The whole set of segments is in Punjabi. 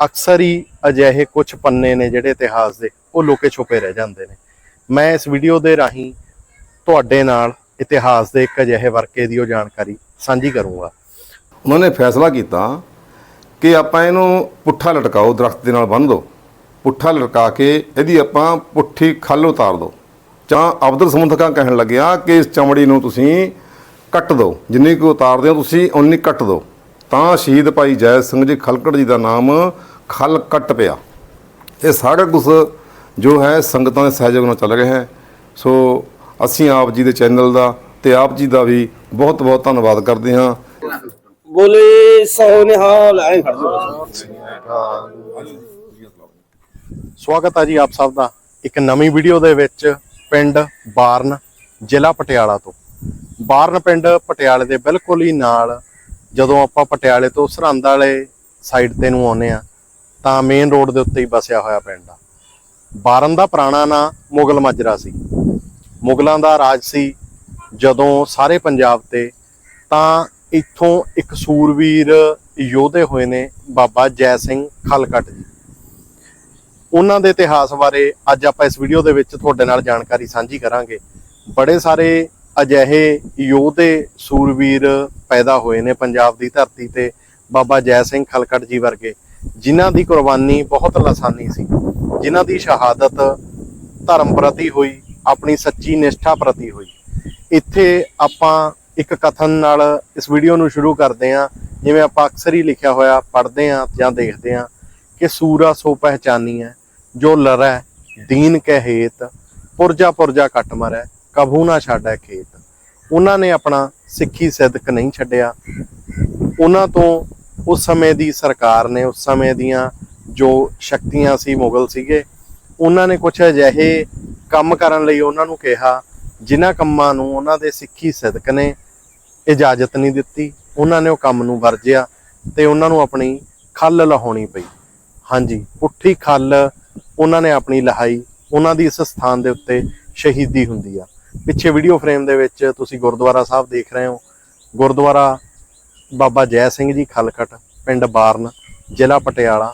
ਅਕਸਰ ਹੀ ਅਜਿਹੇ ਕੁਝ ਪੰਨੇ ਨੇ ਜਿਹੜੇ ਇਤਿਹਾਸ ਦੇ, ਉਹ ਲੋਕੇ ਛੁਪੇ ਰਹਿ ਜਾਂਦੇ ਨੇ। ਮੈਂ ਇਸ ਵੀਡੀਓ ਦੇ ਰਾਹੀਂ ਤੁਹਾਡੇ ਨਾਲ ਇਤਿਹਾਸ ਦੇ ਇੱਕ ਅਜਿਹੇ ਵਰਕੇ ਦੀ ਉਹ ਜਾਣਕਾਰੀ ਸਾਂਝੀ ਕਰੂੰਗਾ। ਉਹਨਾਂ ਨੇ ਫੈਸਲਾ ਕੀਤਾ ਕਿ ਆਪਾਂ ਇਹਨੂੰ ਪੁੱਠਾ ਲਟਕਾਓ, ਦਰਖਤ ਦੇ ਨਾਲ ਬੰਨ੍ਹ ਦਿਓ ਪੁੱਠਾ ਲਟਕਾ ਕੇ ਇਹਦੀ ਆਪਾਂ ਪੁੱਠੀ ਖੱਲ ਉਤਾਰ ਦਿਓ ਜਾਂ ਅਬਦੁਲ ਸਮੁੰਦਕਾ ਕਹਿਣ ਲੱਗਿਆ ਕਿ ਇਸ ਚਮੜੀ ਨੂੰ ਤੁਸੀਂ ਕੱਟ ਦਿਓ ਜਿੰਨੀ ਕੁ ਉਤਾਰਦੇ ਹੋ ਤੁਸੀਂ ਉਨੀ ਕੱਟ ਦਿਓ ਤਾਂ ਸ਼ਹੀਦ ਭਾਈ ਜੈ ਸਿੰਘ ਜੀ ਖਲਕੜ ਜੀ ਦਾ ਨਾਮ ਖਲ ਕੱਟ ਪਿਆ। ਇਹ ਸਾਰਾ ਕੁਝ ਜੋ ਹੈ ਸੰਗਤਾਂ ਦੇ ਸਹਿਯੋਗ ਨਾਲ ਚੱਲ ਰਿਹਾ ਹੈ। ਸੋ ਅਸੀਂ ਆਪ ਜੀ ਦੇ ਚੈਨਲ ਦਾ ਤੇ ਆਪ ਜੀ ਦਾ ਵੀ ਬਹੁਤ ਬਹੁਤ ਧੰਨਵਾਦ ਕਰਦੇ ਹਾਂ। ਬੋਲੇ ਸੋ ਨਿਹਾਲ ਐ ਖੜ ਜਾਓ ਸਵਾਗਤ ਹੈ ਜੀ ਆਪ ਸਭ ਦਾ ਇੱਕ ਨਵੀਂ ਵੀਡੀਓ ਦੇ ਵਿੱਚ ਪਿੰਡ ਬਾਰਨ ਜ਼ਿਲ੍ਹਾ ਪਟਿਆਲਾ ਤੋਂ। ਬਾਰਨ ਪਿੰਡ ਪਟਿਆਲੇ ਦੇ ਬਿਲਕੁਲ ਹੀ ਨਾਲ ਜਦੋਂ ਆਪਾਂ ਪਟਿਆਲੇ ਤੋਂ ਸਰਹੰਦ ਵਾਲੇ ਸਾਈਡ ਤੇ ਨੂੰ ਆਉਨੇ ਆ ਤਾਂ ਮੇਨ ਰੋਡ ਦੇ ਉੱਤੇ ਹੀ ਵਸਿਆ ਹੋਇਆ ਪਿੰਡ ਆ। ਬਾਰਨ ਦਾ ਪੁਰਾਣਾ ਨਾਂ ਮੁਗਲ ਮਾਜਰਾ ਸੀ। ਮੁਗਲਾਂ ਦਾ ਰਾਜ ਸੀ ਜਦੋਂ ਸਾਰੇ ਪੰਜਾਬ ਤੇ, ਤਾਂ ਇੱਥੋਂ ਇੱਕ ਸੂਰਵੀਰ ਯੋਧੇ ਹੋਏ ਨੇ, ਬਾਬਾ ਜੈ ਸਿੰਘ ਖਲਕਟ ਜੀ। ਉਹਨਾਂ ਦੇ ਇਤਿਹਾਸ ਬਾਰੇ ਅੱਜ ਆਪਾਂ ਇਸ ਵੀਡੀਓ ਦੇ ਵਿੱਚ ਤੁਹਾਡੇ ਨਾਲ ਜਾਣਕਾਰੀ ਸਾਂਝੀ ਕਰਾਂਗੇ। ਬੜੇ ਸਾਰੇ ਅਜਿਹੇ ਯੋਧੇ ਸੂਰਵੀਰ ਪੈਦਾ ਹੋਏ ਨੇ ਪੰਜਾਬ ਦੀ ਧਰਤੀ ਤੇ ਬਾਬਾ ਜੈ ਸਿੰਘ ਖਲਕੜ ਜੀ ਵਰਗੇ, ਜਿਨ੍ਹਾਂ ਦੀ ਕੁਰਬਾਨੀ ਬਹੁਤ ਲਸਾਨੀ ਸੀ, ਜਿਨ੍ਹਾਂ ਦੀ ਸ਼ਹਾਦਤ ਧਰਮ ਪ੍ਰਤੀ ਹੋਈ, ਆਪਣੀ ਸੱਚੀ ਨਿਸ਼ਠਾ ਪ੍ਰਤੀ ਹੋਈ। ਇੱਥੇ ਆਪਾਂ ਇੱਕ ਕਥਨ ਨਾਲ ਇਸ ਵੀਡੀਓ ਨੂੰ ਸ਼ੁਰੂ ਕਰਦੇ ਹਾਂ, ਜਿਵੇਂ ਆਪਾਂ ਅਕਸਰ ਹੀ ਲਿਖਿਆ ਹੋਇਆ ਪੜ੍ਹਦੇ ਹਾਂ ਜਾਂ ਦੇਖਦੇ ਹਾਂ ਕਿ ਸੂਰਾ ਸੋ ਪਹਿਚਾਨੀ ਹੈ ਜੋ ਲਰੈ, ਦੀਨ ਕੈ ਹੇਤ, ਪੁਰਜਾ ਪੁਰਜਾ ਕੱਟ ਮਰੈ। ਕਭੂ ਨਾ ਛਾੜੈ ਖੇਤ। ਉਹਨਾਂ ਨੇ ਆਪਣਾ ਸਿੱਖੀ ਸਿੱਧਕ ਨਹੀਂ ਛੱਡਿਆ। ਉਹਨਾਂ ਤੋਂ ਉਸ ਸਮੇਂ ਦੀ ਸਰਕਾਰ ਨੇ, ਉਸ ਸਮੇਂ ਦੀਆਂ ਜੋ ਸ਼ਕਤੀਆਂ ਸੀ, ਮੁਗਲ ਸੀਗੇ, ਉਹਨਾਂ ਨੇ ਕੁਝ ਅਜਿਹੇ ਕੰਮ ਕਰਨ ਲਈ ਉਹਨਾਂ ਨੂੰ ਕਿਹਾ, ਜਿਨ੍ਹਾਂ ਕੰਮਾਂ ਨੂੰ ਉਹਨਾਂ ਦੇ ਸਿੱਖੀ ਸਿੱਧਕ ਨੇ ਇਜਾਜ਼ਤ ਨਹੀਂ ਦਿੱਤੀ। ਉਹਨਾਂ ਨੇ ਉਹ ਕੰਮ ਨੂੰ ਵਰਜਿਆ ਤੇ ਉਹਨਾਂ ਨੂੰ ਆਪਣੀ ਖੱਲ ਲਹਾਉਣੀ ਪਈ। ਹਾਂਜੀ, ਪੁੱਠੀ ਖੱਲ ਉਹਨਾਂ ਨੇ ਆਪਣੀ ਲਹਾਈ, ਉਹਨਾਂ ਦੀ ਇਸ ਸਥਾਨ ਦੇ ਉੱਤੇ ਸ਼ਹੀਦੀ ਹੁੰਦੀ ਆ। ਪਿੱਛੇ ਵੀਡੀਓ ਫਰੇਮ ਦੇ ਵਿੱਚ ਤੁਸੀਂ ਗੁਰਦੁਆਰਾ ਸਾਹਿਬ ਦੇਖ ਰਹੇ ਹੋ। ਗੁਰਦੁਆਰਾ ਬਾਬਾ ਜੈ ਸਿੰਘ ਜੀ ਖਲਖਟ, ਪਿੰਡ ਬਾਰਨ, ਜ਼ਿਲ੍ਹਾ ਪਟਿਆਲਾ,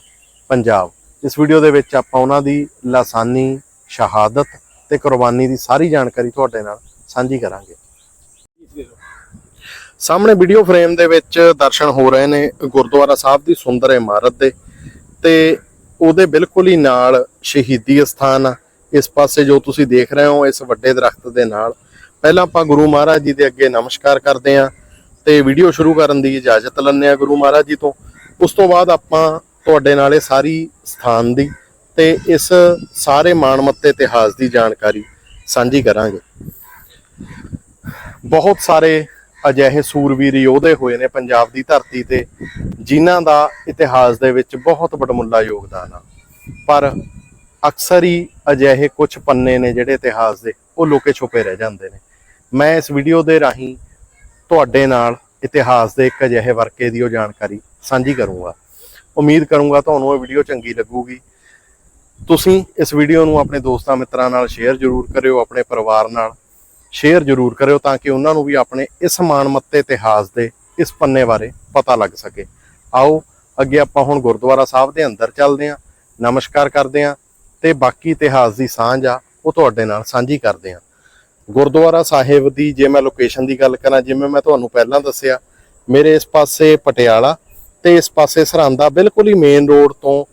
ਪੰਜਾਬ। ਇਸ ਵੀਡੀਓ ਦੇ ਵਿੱਚ ਆਪਾਂ ਉਹਨਾਂ ਦੀ ਲਾਸਾਨੀ, ਸ਼ਹਾਦਤ ਤੇ ਕੁਰਬਾਨੀ ਦੀ ਸਾਰੀ ਜਾਣਕਾਰੀ ਤੁਹਾਡੇ ਨਾਲ ਸਾਂਝੀ ਕਰਾਂਗੇ। ਸਾਹਮਣੇ ਵੀਡੀਓ ਫਰੇਮ ਦੇ ਵਿੱਚ ਦਰਸ਼ਨ ਹੋ ਰਹੇ ਨੇ ਗੁਰਦੁਆਰਾ ਸਾਹਿਬ ਦੀ ਸੁੰਦਰ ਇਮਾਰਤ ਦੇ ਤੇ ਉਹਦੇ ਬਿਲਕੁਲ ਹੀ ਨਾਲ ਸ਼ਹੀਦੀ ਸਥਾਨ ਆ। ਇਸ ਪਾਸੇ ਜੋ ਤੁਸੀਂ ਦੇਖ ਰਹੇ ਹੋ, ਇਸ ਵੱਡੇ ਦਰਖਤ ਦੇ ਨਾਲ। ਪਹਿਲਾਂ ਆਪਾਂ ਗੁਰੂ ਮਹਾਰਾਜ ਜੀ ਦੇ ਅੱਗੇ ਨਮਸਕਾਰ ਕਰਦੇ ਆਂ ਤੇ ਵੀਡੀਓ ਸ਼ੁਰੂ ਕਰਨ ਦੀ ਇਜਾਜ਼ਤ ਲੈਂਦੇ ਆ ਗੁਰੂ ਮਹਾਰਾਜ ਜੀ ਤੋਂ। ਉਸ ਤੋਂ ਬਾਅਦ ਆਪਾਂ ਤੁਹਾਡੇ ਨਾਲ ਇਹ ਸਾਰੀ ਸਥਾਨ ਦੀ ਤੇ ਇਸ ਸਾਰੇ ਮਾਣਮੱਤੇ ਇਤਿਹਾਸ ਦੀ ਜਾਣਕਾਰੀ ਸਾਂਝੀ ਕਰਾਂਗੇ। ਬਹੁਤ ਸਾਰੇ ਅਜਿਹੇ ਸੂਰਵੀਰ ਯੋਧੇ ਹੋਏ ਨੇ ਪੰਜਾਬ ਦੀ ਧਰਤੀ ਤੇ, ਜਿਨ੍ਹਾਂ ਦਾ ਇਤਿਹਾਸ ਦੇ ਵਿੱਚ ਬਹੁਤ ਵੱਡਮੁੱਲਾ ਯੋਗਦਾਨ ਆ। ਪਰ ਅਕਸਰ ਹੀ ਅਜਿਹੇ ਕੁਝ ਪੰਨੇ ਨੇ ਜਿਹੜੇ ਇਤਿਹਾਸ ਦੇ, ਉਹ ਲੋਕੇ ਛੁਪੇ ਰਹਿ ਜਾਂਦੇ ਨੇ। ਮੈਂ ਇਸ ਵੀਡੀਓ ਦੇ ਰਾਹੀਂ ਤੁਹਾਡੇ ਨਾਲ ਇਤਿਹਾਸ ਦੇ ਇੱਕ ਅਜਿਹੇ ਵਰਕੇ ਦੀ ਉਹ ਜਾਣਕਾਰੀ ਸਾਂਝੀ ਕਰੂੰਗਾ। ਉਮੀਦ ਕਰੂੰਗਾ ਤੁਹਾਨੂੰ ਇਹ ਵੀਡੀਓ ਚੰਗੀ ਲੱਗੂਗੀ। ਤੁਸੀਂ ਇਸ ਵੀਡੀਓ ਨੂੰ ਆਪਣੇ ਦੋਸਤਾਂ ਮਿੱਤਰਾਂ ਨਾਲ ਸ਼ੇਅਰ ਜ਼ਰੂਰ ਕਰਿਓ, ਆਪਣੇ ਪਰਿਵਾਰ ਨਾਲ ਸ਼ੇਅਰ ਜ਼ਰੂਰ ਕਰਿਓ ਤਾਂ ਕਿ ਉਹਨਾਂ ਨੂੰ ਵੀ ਆਪਣੇ ਇਸ ਮਾਣਮੱਤੇ ਇਤਿਹਾਸ ਦੇ ਇਸ ਪੰਨੇ ਬਾਰੇ ਪਤਾ ਲੱਗ ਸਕੇ। ਆਓ, ਅੱਗੇ ਆਪਾਂ ਹੁਣ ਗੁਰਦੁਆਰਾ ਸਾਹਿਬ ਦੇ ਅੰਦਰ ਚੱਲਦੇ ਹਾਂ। ਨਮਸਕਾਰ ਕਰਦੇ ਹਾਂ। ਤੇ ਬਾਕੀ ਇਤਿਹਾਸ ਦੀ ਸਾਂਝ ਆ, ਉਹ ਤੁਹਾਡੇ ਨਾਲ ਸਾਂਝੀ ਕਰਦੇ ਹਾਂ। ਗੁਰਦੁਆਰਾ ਸਾਹਿਬ ਦੀ ਜੇ ਮੈਂ ਲੋਕੇਸ਼ਨ ਦੀ ਗੱਲ ਕਰਾਂ, ਜਿਵੇਂ ਮੈਂ ਤੁਹਾਨੂੰ ਪਹਿਲਾਂ ਦੱਸਿਆ, ਮੇਰੇ ਇਸ ਪਾਸੇ ਪਟਿਆਲਾ ਤੇ ਇਸ ਪਾਸੇ ਸਰਹੰਦਾ ਬਿਲਕੁਲ ਹੀ ਮੇਨ ਰੋਡ ਤੋਂ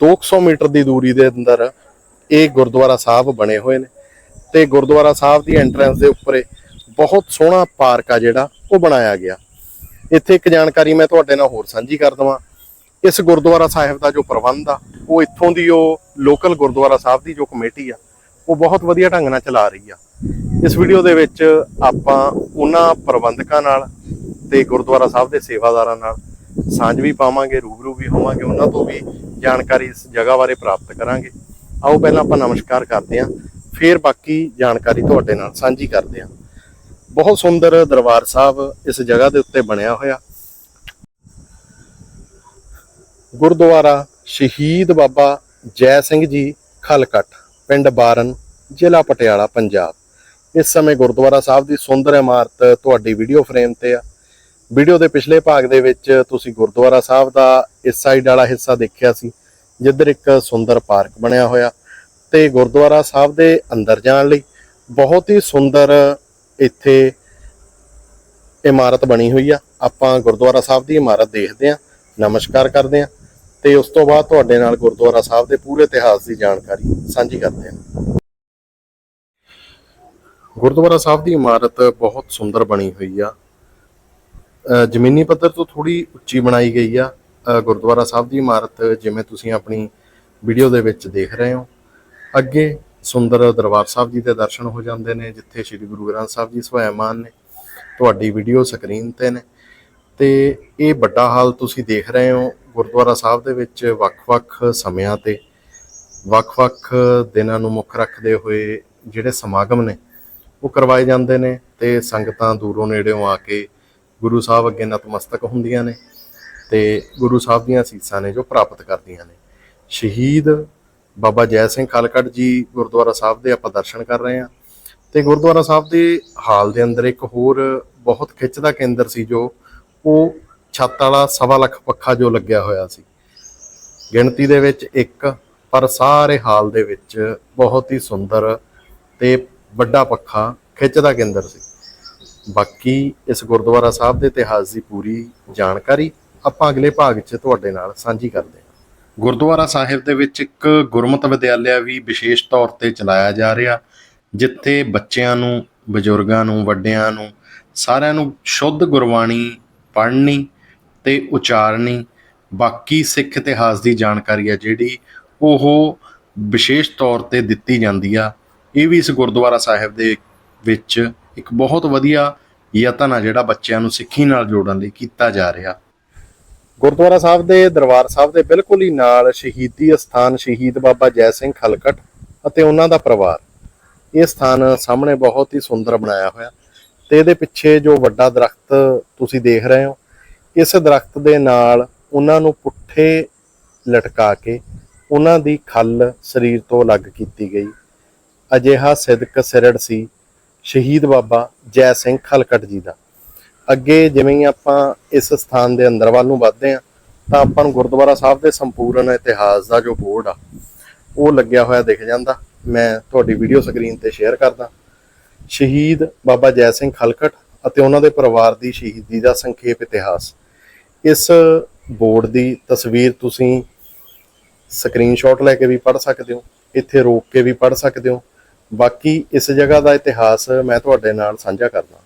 200 ਮੀਟਰ ਦੀ ਦੂਰੀ ਦੇ ਅੰਦਰ ਇਹ ਗੁਰਦੁਆਰਾ ਸਾਹਿਬ ਬਣੇ ਹੋਏ ਨੇ ਤੇ ਗੁਰਦੁਆਰਾ ਸਾਹਿਬ ਦੀ ਐਂਟਰੈਂਸ ਦੇ ਉੱਪਰ ਬਹੁਤ ਸੋਹਣਾ ਪਾਰਕ ਆ ਜਿਹੜਾ, ਉਹ ਬਣਾਇਆ ਗਿਆ। ਇੱਥੇ ਇੱਕ ਜਾਣਕਾਰੀ ਮੈਂ ਤੁਹਾਡੇ ਨਾਲ ਹੋਰ ਸਾਂਝੀ ਕਰ ਦਵਾਂ। ਇਸ ਗੁਰਦੁਆਰਾ ਸਾਹਿਬ ਦਾ ਜੋ ਪ੍ਰਬੰਧ ਆ, ਉਹ ਇੱਥੋਂ ਦੀ ਉਹ ਲੋਕਲ ਗੁਰਦੁਆਰਾ ਸਾਹਿਬ ਦੀ ਜੋ ਕਮੇਟੀ ਆ, ਉਹ ਬਹੁਤ ਵਧੀਆ ਢੰਗ ਨਾਲ ਚਲਾ ਰਹੀ ਆ। ਇਸ ਵੀਡੀਓ ਦੇ ਵਿੱਚ ਆਪਾਂ ਉਹਨਾਂ ਪ੍ਰਬੰਧਕਾਂ ਨਾਲ ਤੇ ਗੁਰਦੁਆਰਾ ਸਾਹਿਬ ਦੇ ਸੇਵਾਦਾਰਾਂ ਨਾਲ ਸਾਂਝ ਵੀ ਪਾਵਾਂਗੇ, ਰੂਬਰੂ ਵੀ ਹੋਵਾਂਗੇ, ਉਹਨਾਂ ਤੋਂ ਵੀ ਜਾਣਕਾਰੀ ਇਸ ਜਗ੍ਹਾ ਬਾਰੇ ਪ੍ਰਾਪਤ ਕਰਾਂਗੇ। ਆਓ ਪਹਿਲਾਂ ਆਪਾਂ ਨਮਸਕਾਰ ਕਰਦੇ ਹਾਂ, ਫਿਰ ਬਾਕੀ ਜਾਣਕਾਰੀ ਤੁਹਾਡੇ ਨਾਲ ਸਾਂਝੀ ਕਰਦੇ ਹਾਂ। ਬਹੁਤ ਸੁੰਦਰ ਦਰਬਾਰ ਸਾਹਿਬ ਇਸ ਜਗ੍ਹਾ ਦੇ ਉੱਤੇ ਬਣਿਆ ਹੋਇਆ। ਗੁਰਦੁਆਰਾ ਸ਼ਹੀਦ ਬਾਬਾ ਜੈ ਸਿੰਘ ਜੀ ਖਲਕਟ, ਪਿੰਡ ਬਾਰਨ, ਜ਼ਿਲ੍ਹਾ ਪਟਿਆਲਾ, ਪੰਜਾਬ। ਇਸ ਸਮੇਂ ਗੁਰਦੁਆਰਾ ਸਾਹਿਬ ਦੀ ਸੁੰਦਰ ਇਮਾਰਤ ਤੁਹਾਡੀ ਵੀਡੀਓ ਫਰੇਮ ਤੇ ਆ। ਵੀਡੀਓ ਦੇ ਪਿਛਲੇ ਭਾਗ ਦੇ ਵਿੱਚ ਤੁਸੀਂ ਗੁਰਦੁਆਰਾ ਸਾਹਿਬ ਦਾ ਇਸ ਸਾਈਡ ਵਾਲਾ ਹਿੱਸਾ ਦੇਖਿਆ ਸੀ, ਜਿੱਧਰ ਇੱਕ ਸੁੰਦਰ ਪਾਰਕ ਬਣਿਆ ਹੋਇਆ। ਤੇ ਗੁਰਦੁਆਰਾ ਸਾਹਿਬ ਦੇ ਅੰਦਰ ਜਾਣ ਲਈ ਬਹੁਤ ਹੀ ਸੁੰਦਰ ਇੱਥੇ ਇਮਾਰਤ ਬਣੀ ਹੋਈ ਆ। ਆਪਾਂ ਗੁਰਦੁਆਰਾ ਸਾਹਿਬ ਦੀ ਇਮਾਰਤ ਦੇਖਦੇ ਹਾਂ ਨਮਸਕਾਰ ਕਰਦੇ ਹਾਂ ਤੇ ਉਸ ਤੋਂ ਬਾਅਦ ਤੁਹਾਡੇ ਨਾਲ ਗੁਰਦੁਆਰਾ ਸਾਹਿਬ ਦੇ ਪੂਰੇ ਇਤਿਹਾਸ ਦੀ ਜਾਣਕਾਰੀ ਸਾਂਝੀ ਕਰਦੇ ਹਾਂ। ਗੁਰਦੁਆਰਾ ਸਾਹਿਬ ਦੀ ਇਮਾਰਤ ਬਹੁਤ ਸੁੰਦਰ ਬਣੀ ਹੋਈ ਆ। ਜ਼ਮੀਨੀ ਪੱਧਰ ਤੋਂ ਥੋੜੀ ਉੱਚੀ ਬਣਾਈ ਗਈ ਆ। ਗੁਰਦੁਆਰਾ ਸਾਹਿਬ ਦੀ ਇਮਾਰਤ ਜਿਵੇਂ ਤੁਸੀਂ ਆਪਣੀ ਵੀਡੀਓ ਦੇ ਵਿੱਚ ਦੇਖ ਰਹੇ ਹੋ। ਅੱਗੇ ਸੁੰਦਰ ਦਰਬਾਰ ਸਾਹਿਬ ਜੀ ਦੇ ਦਰਸ਼ਨ ਹੋ ਜਾਂਦੇ ਨੇ, ਜਿੱਥੇ ਸ੍ਰੀ ਗੁਰੂ ਗ੍ਰੰਥ ਸਾਹਿਬ ਜੀ ਸਵੈਮਾਨ ਨੇ। ਤੁਹਾਡੀ ਵੀਡੀਓ ਸਕਰੀਨ ਤੇ ਨੇ। ਤੇ ਇਹ ਵੱਡਾ ਹਾਲ ਤੁਸੀਂ ਦੇਖ ਰਹੇ ਹੋ ਗੁਰਦੁਆਰਾ ਸਾਹਿਬ ਦੇ ਵਿੱਚ ਵੱਖ-ਵੱਖ ਸਮਿਆਂ ਤੇ, ਵੱਖ-ਵੱਖ ਦਿਨਾਂ ਨੂੰ ਮੁੱਖ ਰੱਖਦੇ ਹੋਏ ਜਿਹੜੇ ਸਮਾਗਮ ਨੇ, ਉਹ ਕਰਵਾਏ ਜਾਂਦੇ ਨੇ ਤੇ ਸੰਗਤਾਂ ਦੂਰੋਂ ਨੇੜਿਓਂ ਆ ਕੇ ਗੁਰੂ ਸਾਹਿਬ ਅੱਗੇ ਨਤਮਸਤਕ ਹੁੰਦੀਆਂ ਨੇ ਤੇ ਗੁਰੂ ਸਾਹਿਬ ਦੀਆਂ ਅਸੀਸਾਂ ਨੇ ਜੋ ਪ੍ਰਾਪਤ ਕਰਦੀਆਂ ਨੇ। ਸ਼ਹੀਦ ਬਾਬਾ ਜੈ ਸਿੰਘ ਖਾਲਕੜ ਜੀ ਗੁਰਦੁਆਰਾ ਸਾਹਿਬ ਦੇ ਆਪਾਂ ਦਰਸ਼ਨ ਕਰ ਰਹੇ ਹਾਂ ਤੇ ਗੁਰਦੁਆਰਾ ਸਾਹਿਬ ਦੇ ਹਾਲ ਦੇ ਅੰਦਰ ਇੱਕ ਹੋਰ ਬਹੁਤ ਖਿੱਚ ਦਾ ਕੇਂਦਰ ਸੀ ਜੋ ਉਹ ਛੱਤ ਵਾਲਾ ਸਵਾ ਲੱਖ ਪੱਖਾ ਜੋ ਲੱਗਿਆ ਹੋਇਆ ਸੀ। ਗਿਣਤੀ ਦੇ ਵਿੱਚ ਇੱਕ, ਪਰ ਸਾਰੇ ਹਾਲ ਦੇ ਵਿੱਚ ਬਹੁਤ ਹੀ ਸੁੰਦਰ ਤੇ ਵੱਡਾ ਪੱਖਾ ਖਿੱਚ ਦਾ ਕੇਂਦਰ ਸੀ। ਬਾਕੀ ਇਸ ਗੁਰਦੁਆਰਾ ਸਾਹਿਬ ਦੇ ਇਤਿਹਾਸ ਦੀ ਪੂਰੀ ਜਾਣਕਾਰੀ ਆਪਾਂ ਅਗਲੇ ਭਾਗ 'ਚ ਤੁਹਾਡੇ ਨਾਲ ਸਾਂਝੀ ਕਰਦੇ ਹਾਂ। ਗੁਰਦੁਆਰਾ ਸਾਹਿਬ ਦੇ ਵਿੱਚ ਇੱਕ ਗੁਰਮਤ ਵਿਦਿਆਲਿਆ ਵੀ ਵਿਸ਼ੇਸ਼ ਤੌਰ ਤੇ ਚਲਾਇਆ ਜਾ ਰਿਹਾ, ਜਿੱਥੇ ਬੱਚਿਆਂ ਨੂੰ, ਬਜ਼ੁਰਗਾਂ ਨੂੰ, ਵੱਡਿਆਂ ਨੂੰ, ਸਾਰਿਆਂ ਨੂੰ ਸ਼ੁੱਧ ਗੁਰਬਾਣੀ ਪੜ੍ਹਨੀ ਤੇ ਉਚਾਰਨੀ, ਬਾਕੀ ਸਿੱਖ ਇਤਿਹਾਸ ਦੀ ਜਾਣਕਾਰੀ ਹੈ ਜਿਹੜੀ ਉਹ ਵਿਸ਼ੇਸ਼ ਤੌਰ ਤੇ ਦਿੱਤੀ ਜਾਂਦੀ ਆ। ਇਹ ਵੀ ਇਸ ਗੁਰਦੁਆਰਾ ਸਾਹਿਬ ਦੇ ਵਿੱਚ ਇੱਕ ਬਹੁਤ ਵਧੀਆ ਯਤਨ ਆ ਜਿਹੜਾ ਬੱਚਿਆਂ ਨੂੰ ਸਿੱਖੀ ਨਾਲ ਜੋੜਨ ਲਈ ਕੀਤਾ ਜਾ ਰਿਹਾ। ਗੁਰਦੁਆਰਾ ਸਾਹਿਬ ਦੇ ਦਰਬਾਰ ਸਾਹਿਬ ਦੇ ਬਿਲਕੁਲ ਹੀ ਨਾਲ ਸ਼ਹੀਦੀ ਅਸਥਾਨ ਸ਼ਹੀਦ ਬਾਬਾ ਜੈ ਸਿੰਘ ਖਲਕਟ ਅਤੇ ਉਹਨਾਂ ਦਾ ਪਰਿਵਾਰ। ਇਹ ਸਥਾਨ ਸਾਹਮਣੇ ਬਹੁਤ ਹੀ ਸੁੰਦਰ ਬਣਾਇਆ ਹੋਇਆ। ਤੇ ਇਹਦੇ ਪਿੱਛੇ ਜੋ ਵੱਡਾ ਦਰਖਤ ਤੁਸੀਂ ਦੇਖ ਰਹੇ ਹੋ, ਇਸ ਦਰਖਤ ਦੇ ਨਾਲ ਉਹਨਾਂ ਨੂੰ ਪੁੱਠੇ ਲਟਕਾ ਕੇ ਉਹਨਾਂ ਦੀ ਖੱਲ ਸਰੀਰ ਤੋਂ ਅਲੱਗ ਕੀਤੀ ਗਈ। ਅਜਿਹਾ ਸਿਦਕ ਸਿਰੜ ਸੀ ਸ਼ਹੀਦ ਬਾਬਾ ਜੈ ਸਿੰਘ ਖਲਕਟ ਜੀ ਦਾ। ਅੱਗੇ ਜਿਵੇਂ ਆਪਾਂ ਇਸ ਸਥਾਨ ਦੇ ਅੰਦਰ ਵੱਲ ਨੂੰ ਵੱਧਦੇ ਹਾਂ, ਤਾਂ ਆਪਾਂ ਨੂੰ ਗੁਰਦੁਆਰਾ ਸਾਹਿਬ ਦੇ ਸੰਪੂਰਨ ਇਤਿਹਾਸ ਦਾ ਜੋ ਬੋਰਡ ਆ, ਉਹ ਲੱਗਿਆ ਹੋਇਆ ਦਿਖ ਜਾਂਦਾ। ਮੈਂ ਤੁਹਾਡੀ ਵੀਡੀਓ ਸਕਰੀਨ ਤੇ ਸ਼ੇਅਰ ਕਰਦਾ। ਸ਼ਹੀਦ ਬਾਬਾ ਜੈ ਸਿੰਘ ਖਲਕਟ ਅਤੇ ਉਹਨਾਂ ਦੇ ਪਰਿਵਾਰ ਦੀ ਸ਼ਹੀਦੀ ਦਾ ਸੰਖੇਪ ਇਤਿਹਾਸ। ਇਸ ਬੋਰਡ ਦੀ ਤਸਵੀਰ ਤੁਸੀਂ ਸਕਰੀਨਸ਼ਾਟ ਲੈ ਕੇ ਵੀ ਪੜ੍ਹ ਸਕਦੇ ਹੋ, ਇੱਥੇ ਰੋਕ ਕੇ ਵੀ ਪੜ੍ਹ ਸਕਦੇ ਹੋ। ਬਾਕੀ ਇਸ ਜਗ੍ਹਾ ਦਾ ਇਤਿਹਾਸ ਮੈਂ ਤੁਹਾਡੇ ਨਾਲ ਸਾਂਝਾ ਕਰਦਾ।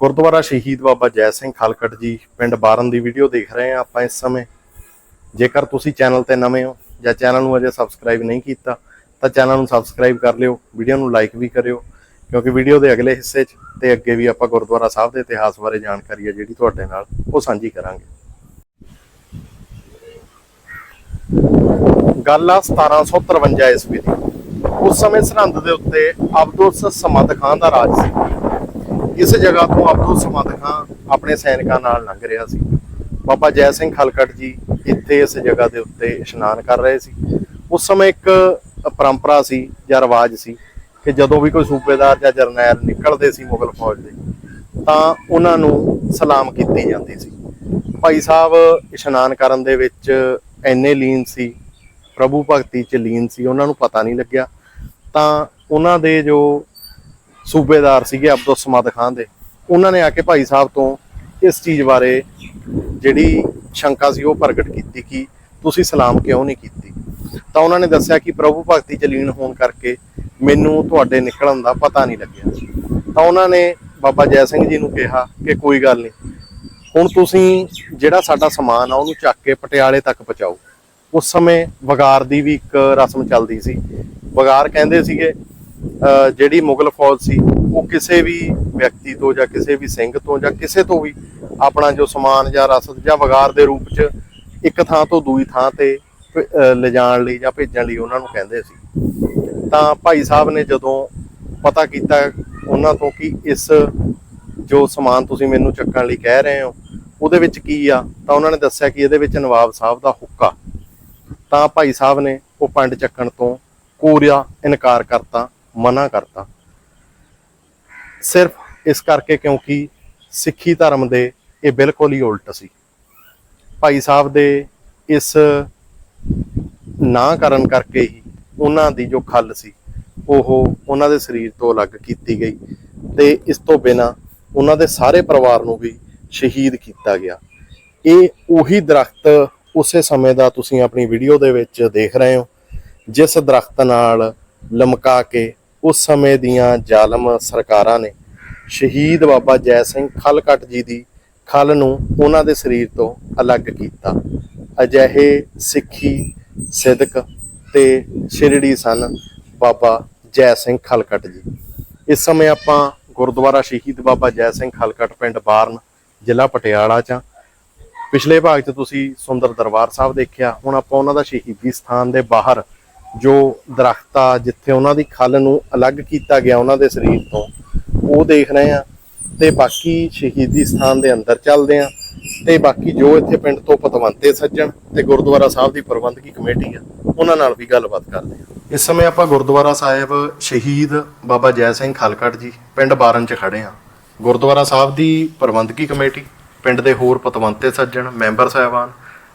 ਗੁਰਦੁਆਰਾ ਸ਼ਹੀਦ ਬਾਬਾ ਜੈ ਸਿੰਘ ਖਾਲਕਟ ਜੀ ਪਿੰਡ ਬਾਰਨ ਦੀ ਵੀਡੀਓ ਦੇਖ ਰਹੇ ਹਾਂ ਆਪਾਂ ਇਸ ਸਮੇਂ। ਜੇਕਰ ਤੁਸੀਂ ਚੈਨਲ ਤੇ ਨਵੇਂ ਹੋ ਜਾਂ ਚੈਨਲ ਨੂੰ ਅਜੇ ਸਬਸਕ੍ਰਾਈਬ ਨਹੀਂ ਕੀਤਾ, ਤਾਂ ਚੈਨਲ ਨੂੰ ਸਬਸਕ੍ਰਾਈਬ ਕਰ ਲਿਓ ਵੀਡੀਓ ਨੂੰ ਲਾਈਕ ਵੀ ਕਰਿਓ। ਕਿਉਂਕਿ ਵੀਡੀਓ ਦੇ ਅਗਲੇ ਹਿੱਸੇ 'ਚ ਤੇ ਅੱਗੇ ਵੀ ਆਪਾਂ ਗੁਰਦੁਆਰਾ ਸਾਹਿਬ ਦੇ ਇਤਿਹਾਸ ਬਾਰੇ ਜਾਣਕਾਰੀ ਹੈ ਜਿਹੜੀ ਤੁਹਾਡੇ ਨਾਲ ਉਹ ਸਾਂਝੀ ਕਰਾਂਗੇ। ਗੱਲ ਆ 1753 ਈਸਵੀ ਦੀ। ਉਸ ਸਮੇਂ ਸਰਹੰਦ ਦੇ ਉੱਤੇ ਅਬਦੁਸ ਸਮਦ ਖਾਨ ਦਾ ਰਾਜ ਸੀ। ਇਸ ਜਗ੍ਹਾ ਤੋਂ ਅਬਦੁਸ ਸਮਦ ਖਾਨ ਆਪਣੇ ਸੈਨਿਕਾਂ ਨਾਲ ਲੰਘ ਰਿਹਾ ਸੀ। ਬਾਬਾ ਜੈ ਸਿੰਘ ਖਲਕਟ ਜੀ ਇੱਥੇ ਇਸ ਜਗ੍ਹਾ ਦੇ ਉੱਤੇ ਇਸ਼ਨਾਨ ਕਰ ਰਹੇ ਸੀ। ਉਸ ਸਮੇਂ ਇੱਕ ਪਰੰਪਰਾ ਸੀ ਜਾਂ ਰਿਵਾਜ ਸੀ ਕਿ ਜਦੋਂ ਵੀ ਕੋਈ ਸੂਬੇਦਾਰ ਜਾਂ ਜਰਨੈਲ ਨਿਕਲਦੇ ਸੀ ਮੁਗਲ ਫੌਜ ਦੇ, ਤਾਂ ਉਹਨਾਂ ਨੂੰ ਸਲਾਮ ਕੀਤੀ ਜਾਂਦੀ ਸੀ। ਭਾਈ ਸਾਹਿਬ, ਇਸ਼ਨਾਨ ਕਰਨ ਦੇ ਵਿੱਚ ਐਨੇ ਲੀਨ ਸੀ, ਪ੍ਰਭੂ ਭਗਤੀ ਚ ਲੀਨ ਸੀ, ਉਹਨਾਂ ਨੂੰ ਪਤਾ ਨਹੀਂ ਲੱਗਿਆ। ਤਾਂ ਉਹਨਾਂ ਦੇ ਜੋ ਸੂਬੇਦਾਰ ਸੀਗੇ ਅਬਦੁਲ ਸਮਦ ਖਾਨ ਦੇ, ਉਹਨਾਂ ਨੇ ਆ ਕੇ ਭਾਈ ਸਾਹਿਬ ਤੋਂ ਇਸ ਚੀਜ਼ ਬਾਰੇ ਜਿਹੜੀ ਸ਼ੰਕਾ ਸੀ ਉਹ ਪ੍ਰਗਟ ਕੀਤੀ ਕਿ ਤੁਸੀਂ ਸਲਾਮ ਕਿਉਂ ਨਹੀਂ ਕੀਤੀ? ਤਾਂ ਉਹਨਾਂ ਨੇ ਦੱਸਿਆ ਕਿ ਪ੍ਰਭੂ ਭਗਤੀ ਚ ਲੀਨ ਹੋਣ ਕਰਕੇ ਮੈਨੂੰ ਤੁਹਾਡੇ ਨਿਕਲਣ ਦਾ ਪਤਾ ਨਹੀਂ ਲੱਗਿਆ। ਤਾਂ ਉਹਨਾਂ ਨੇ ਬਾਬਾ ਜੈ ਸਿੰਘ ਜੀ ਨੂੰ ਕਿਹਾ ਕਿ ਕੋਈ ਗੱਲ ਨਹੀਂ, ਹੁਣ ਤੁਸੀਂ ਜਿਹੜਾ ਸਾਡਾ ਸਮਾਨ ਆ ਉਹਨੂੰ ਚੱਕ ਕੇ ਪਟਿਆਲੇ ਤੱਕ ਪਹੁੰਚਾਓ। ਉਸ ਸਮੇਂ ਵਗਾਰ ਦੀ ਵੀ ਇੱਕ ਰਸਮ ਚੱਲਦੀ ਸੀ। ਵਗਾਰ ਕਹਿੰਦੇ ਸੀਗੇ ਅਹ ਜਿਹੜੀ ਮੁਗਲ ਫੌਜ ਸੀ, ਉਹ ਕਿਸੇ ਵੀ ਵਿਅਕਤੀ ਤੋਂ ਜਾਂ ਕਿਸੇ ਵੀ ਸਿੰਘ ਤੋਂ ਜਾਂ ਕਿਸੇ ਤੋਂ ਵੀ ਆਪਣਾ ਜੋ ਸਮਾਨ ਜਾਂ ਰਸਦ ਜਾਂ ਵਗਾਰ ਦੇ ਰੂਪ 'ਚ ਇੱਕ ਥਾਂ ਤੋਂ ਦੂਜੀ ਥਾਂ ਤੇ ਲਿਜਾਣ ਲਈ ਜਾਂ ਭੇਜਣ ਲਈ ਉਹਨਾਂ ਨੂੰ ਕਹਿੰਦੇ ਸੀ। ਤਾਂ ਭਾਈ ਸਾਹਿਬ ਨੇ ਜਦੋਂ ਪਤਾ ਕੀਤਾ ਉਹਨਾਂ ਤੋਂ ਕਿ ਇਸ ਜੋ ਸਮਾਨ ਤੁਸੀਂ ਮੈਨੂੰ ਚੱਕਣ ਲਈ ਕਹਿ ਰਹੇ ਹੋ, ਉਹਦੇ ਵਿੱਚ ਕੀ ਆ, ਤਾਂ ਉਹਨਾਂ ਨੇ ਦੱਸਿਆ ਕਿ ਇਹਦੇ ਵਿੱਚ ਨਵਾਬ ਸਾਹਿਬ ਦਾ ਹੁੱਕਾ। ਤਾਂ ਭਾਈ ਸਾਹਿਬ ਨੇ ਉਹ ਪੰਡ ਚੱਕਣ ਤੋਂ ਕੋਰਿਆ ਇਨਕਾਰ ਕਰਤਾ, ਮਨਾ ਕਰਤਾ। ਸਿਰਫ ਇਸ ਕਰਕੇ ਕਿਉਂਕਿ ਸਿੱਖੀ ਧਰਮ ਦੇ ਇਹ ਬਿਲਕੁਲ ਹੀ ਉਲਟ ਸੀ। ਭਾਈ ਸਾਹਿਬ ਦੇ ਇਸ ਨਾ ਕਰਨ ਕਰਕੇ ਹੀ ਉਹਨਾਂ ਦੀ ਜੋ ਖੱਲ ਸੀ, ਉਹ ਉਹਨਾਂ ਦੇ ਸਰੀਰ ਤੋਂ ਅਲੱਗ ਕੀਤੀ ਗਈ ਤੇ ਇਸ ਤੋਂ ਬਿਨਾ ਉਹਨਾਂ ਦੇ ਸਾਰੇ ਪਰਿਵਾਰ ਨੂੰ ਵੀ ਸ਼ਹੀਦ ਕੀਤਾ ਗਿਆ। ਇਹ ਉਹੀ ਦਰਖਤ ਉਸੇ ਸਮੇਂ ਦਾ ਤੁਸੀਂ ਆਪਣੀ ਵੀਡੀਓ ਦੇ ਵਿੱਚ ਦੇਖ ਰਹੇ ਹੋ, ਜਿਸ ਦਰਖਤ ਨਾਲ ਲਮਕਾ ਕੇ ਉਸ ਸਮੇਂ ਦੀਆਂ ਜ਼ਾਲਮ ਸਰਕਾਰਾਂ ਨੇ ਸ਼ਹੀਦ ਬਾਬਾ ਜੈ ਸਿੰਘ ਖਲਕਟ ਜੀ ਦੀ ਖਲ ਨੂੰ ਉਹਨਾਂ ਦੇ ਸਰੀਰ ਤੋਂ ਅਲੱਗ ਕੀਤਾ। ਅਜਿਹੇ ਸਿੱਖੀ ਸਿਦਕ ਤੇ ਸ਼ਿਰੜੀ ਸਨ ਬਾਬਾ ਜੈ ਸਿੰਘ ਖਲਕਟ ਜੀ। ਇਸ ਸਮੇਂ ਆਪਾਂ ਗੁਰਦੁਆਰਾ ਸ਼ਹੀਦ ਬਾਬਾ ਜੈ ਸਿੰਘ ਖਲਕਟ ਪਿੰਡ ਬਾਰਨ, ਜ਼ਿਲ੍ਹਾ ਪਟਿਆਲਾ ਚ ਹਾਂ। ਪਿਛਲੇ ਭਾਗ 'ਚ ਤੁਸੀਂ ਸੁੰਦਰ ਦਰਬਾਰ ਸਾਹਿਬ ਦੇਖਿਆ, ਹੁਣ ਆਪਾਂ ਉਹਨਾਂ ਦਾ ਸ਼ਹੀਦੀ ਸਥਾਨ ਦੇ ਬਾਹਰ ਜੋ ਦਰਖਤ ਆ ਜਿੱਥੇ ਉਹਨਾਂ ਦੀ ਖਲ ਨੂੰ ਅਲੱਗ ਕੀਤਾ ਗਿਆ ਉਹਨਾਂ ਦੇ ਸਰੀਰ ਤੋਂ, ਉਹ ਦੇਖ ਰਹੇ ਆ। ਤੇ ਬਾਕੀ ਸ਼ਹੀਦੀ ਸਥਾਨ ਦੇ ਅੰਦਰ ਚੱਲਦੇ ਆ ਤੇ ਬਾਕੀ ਜੋ ਇੱਥੇ ਪਿੰਡ ਤੋਂ ਪਤਵੰਤੇ ਸੱਜਣ ਤੇ ਗੁਰਦੁਆਰਾ ਸਾਹਿਬ ਦੀ ਪ੍ਰਬੰਧਕੀ ਕਮੇਟੀ ਆ, ਉਹਨਾਂ ਨਾਲ ਵੀ ਗੱਲਬਾਤ ਕਰਦੇ ਆ ਇਸ ਸਮੇਂ ਆਪਾਂ ਗੁਰਦੁਆਰਾ ਸਾਹਿਬ ਸ਼ਹੀਦ ਬਾਬਾ ਜੈ ਸਿੰਘ ਖਲਕਟ ਜੀ ਪਿੰਡ ਬਾਰਨ 'ਚ ਖੜੇ ਆ ਗੁਰਦੁਆਰਾ ਸਾਹਿਬ ਦੀ ਪ੍ਰਬੰਧਕੀ ਕਮੇਟੀ, ਪਿੰਡ ਦੇ ਹੋਰ ਪਤਵੰਤੇ ਸੱਜਣ, ਮੈਂਬਰ ਸਾਹਿਬਾਨ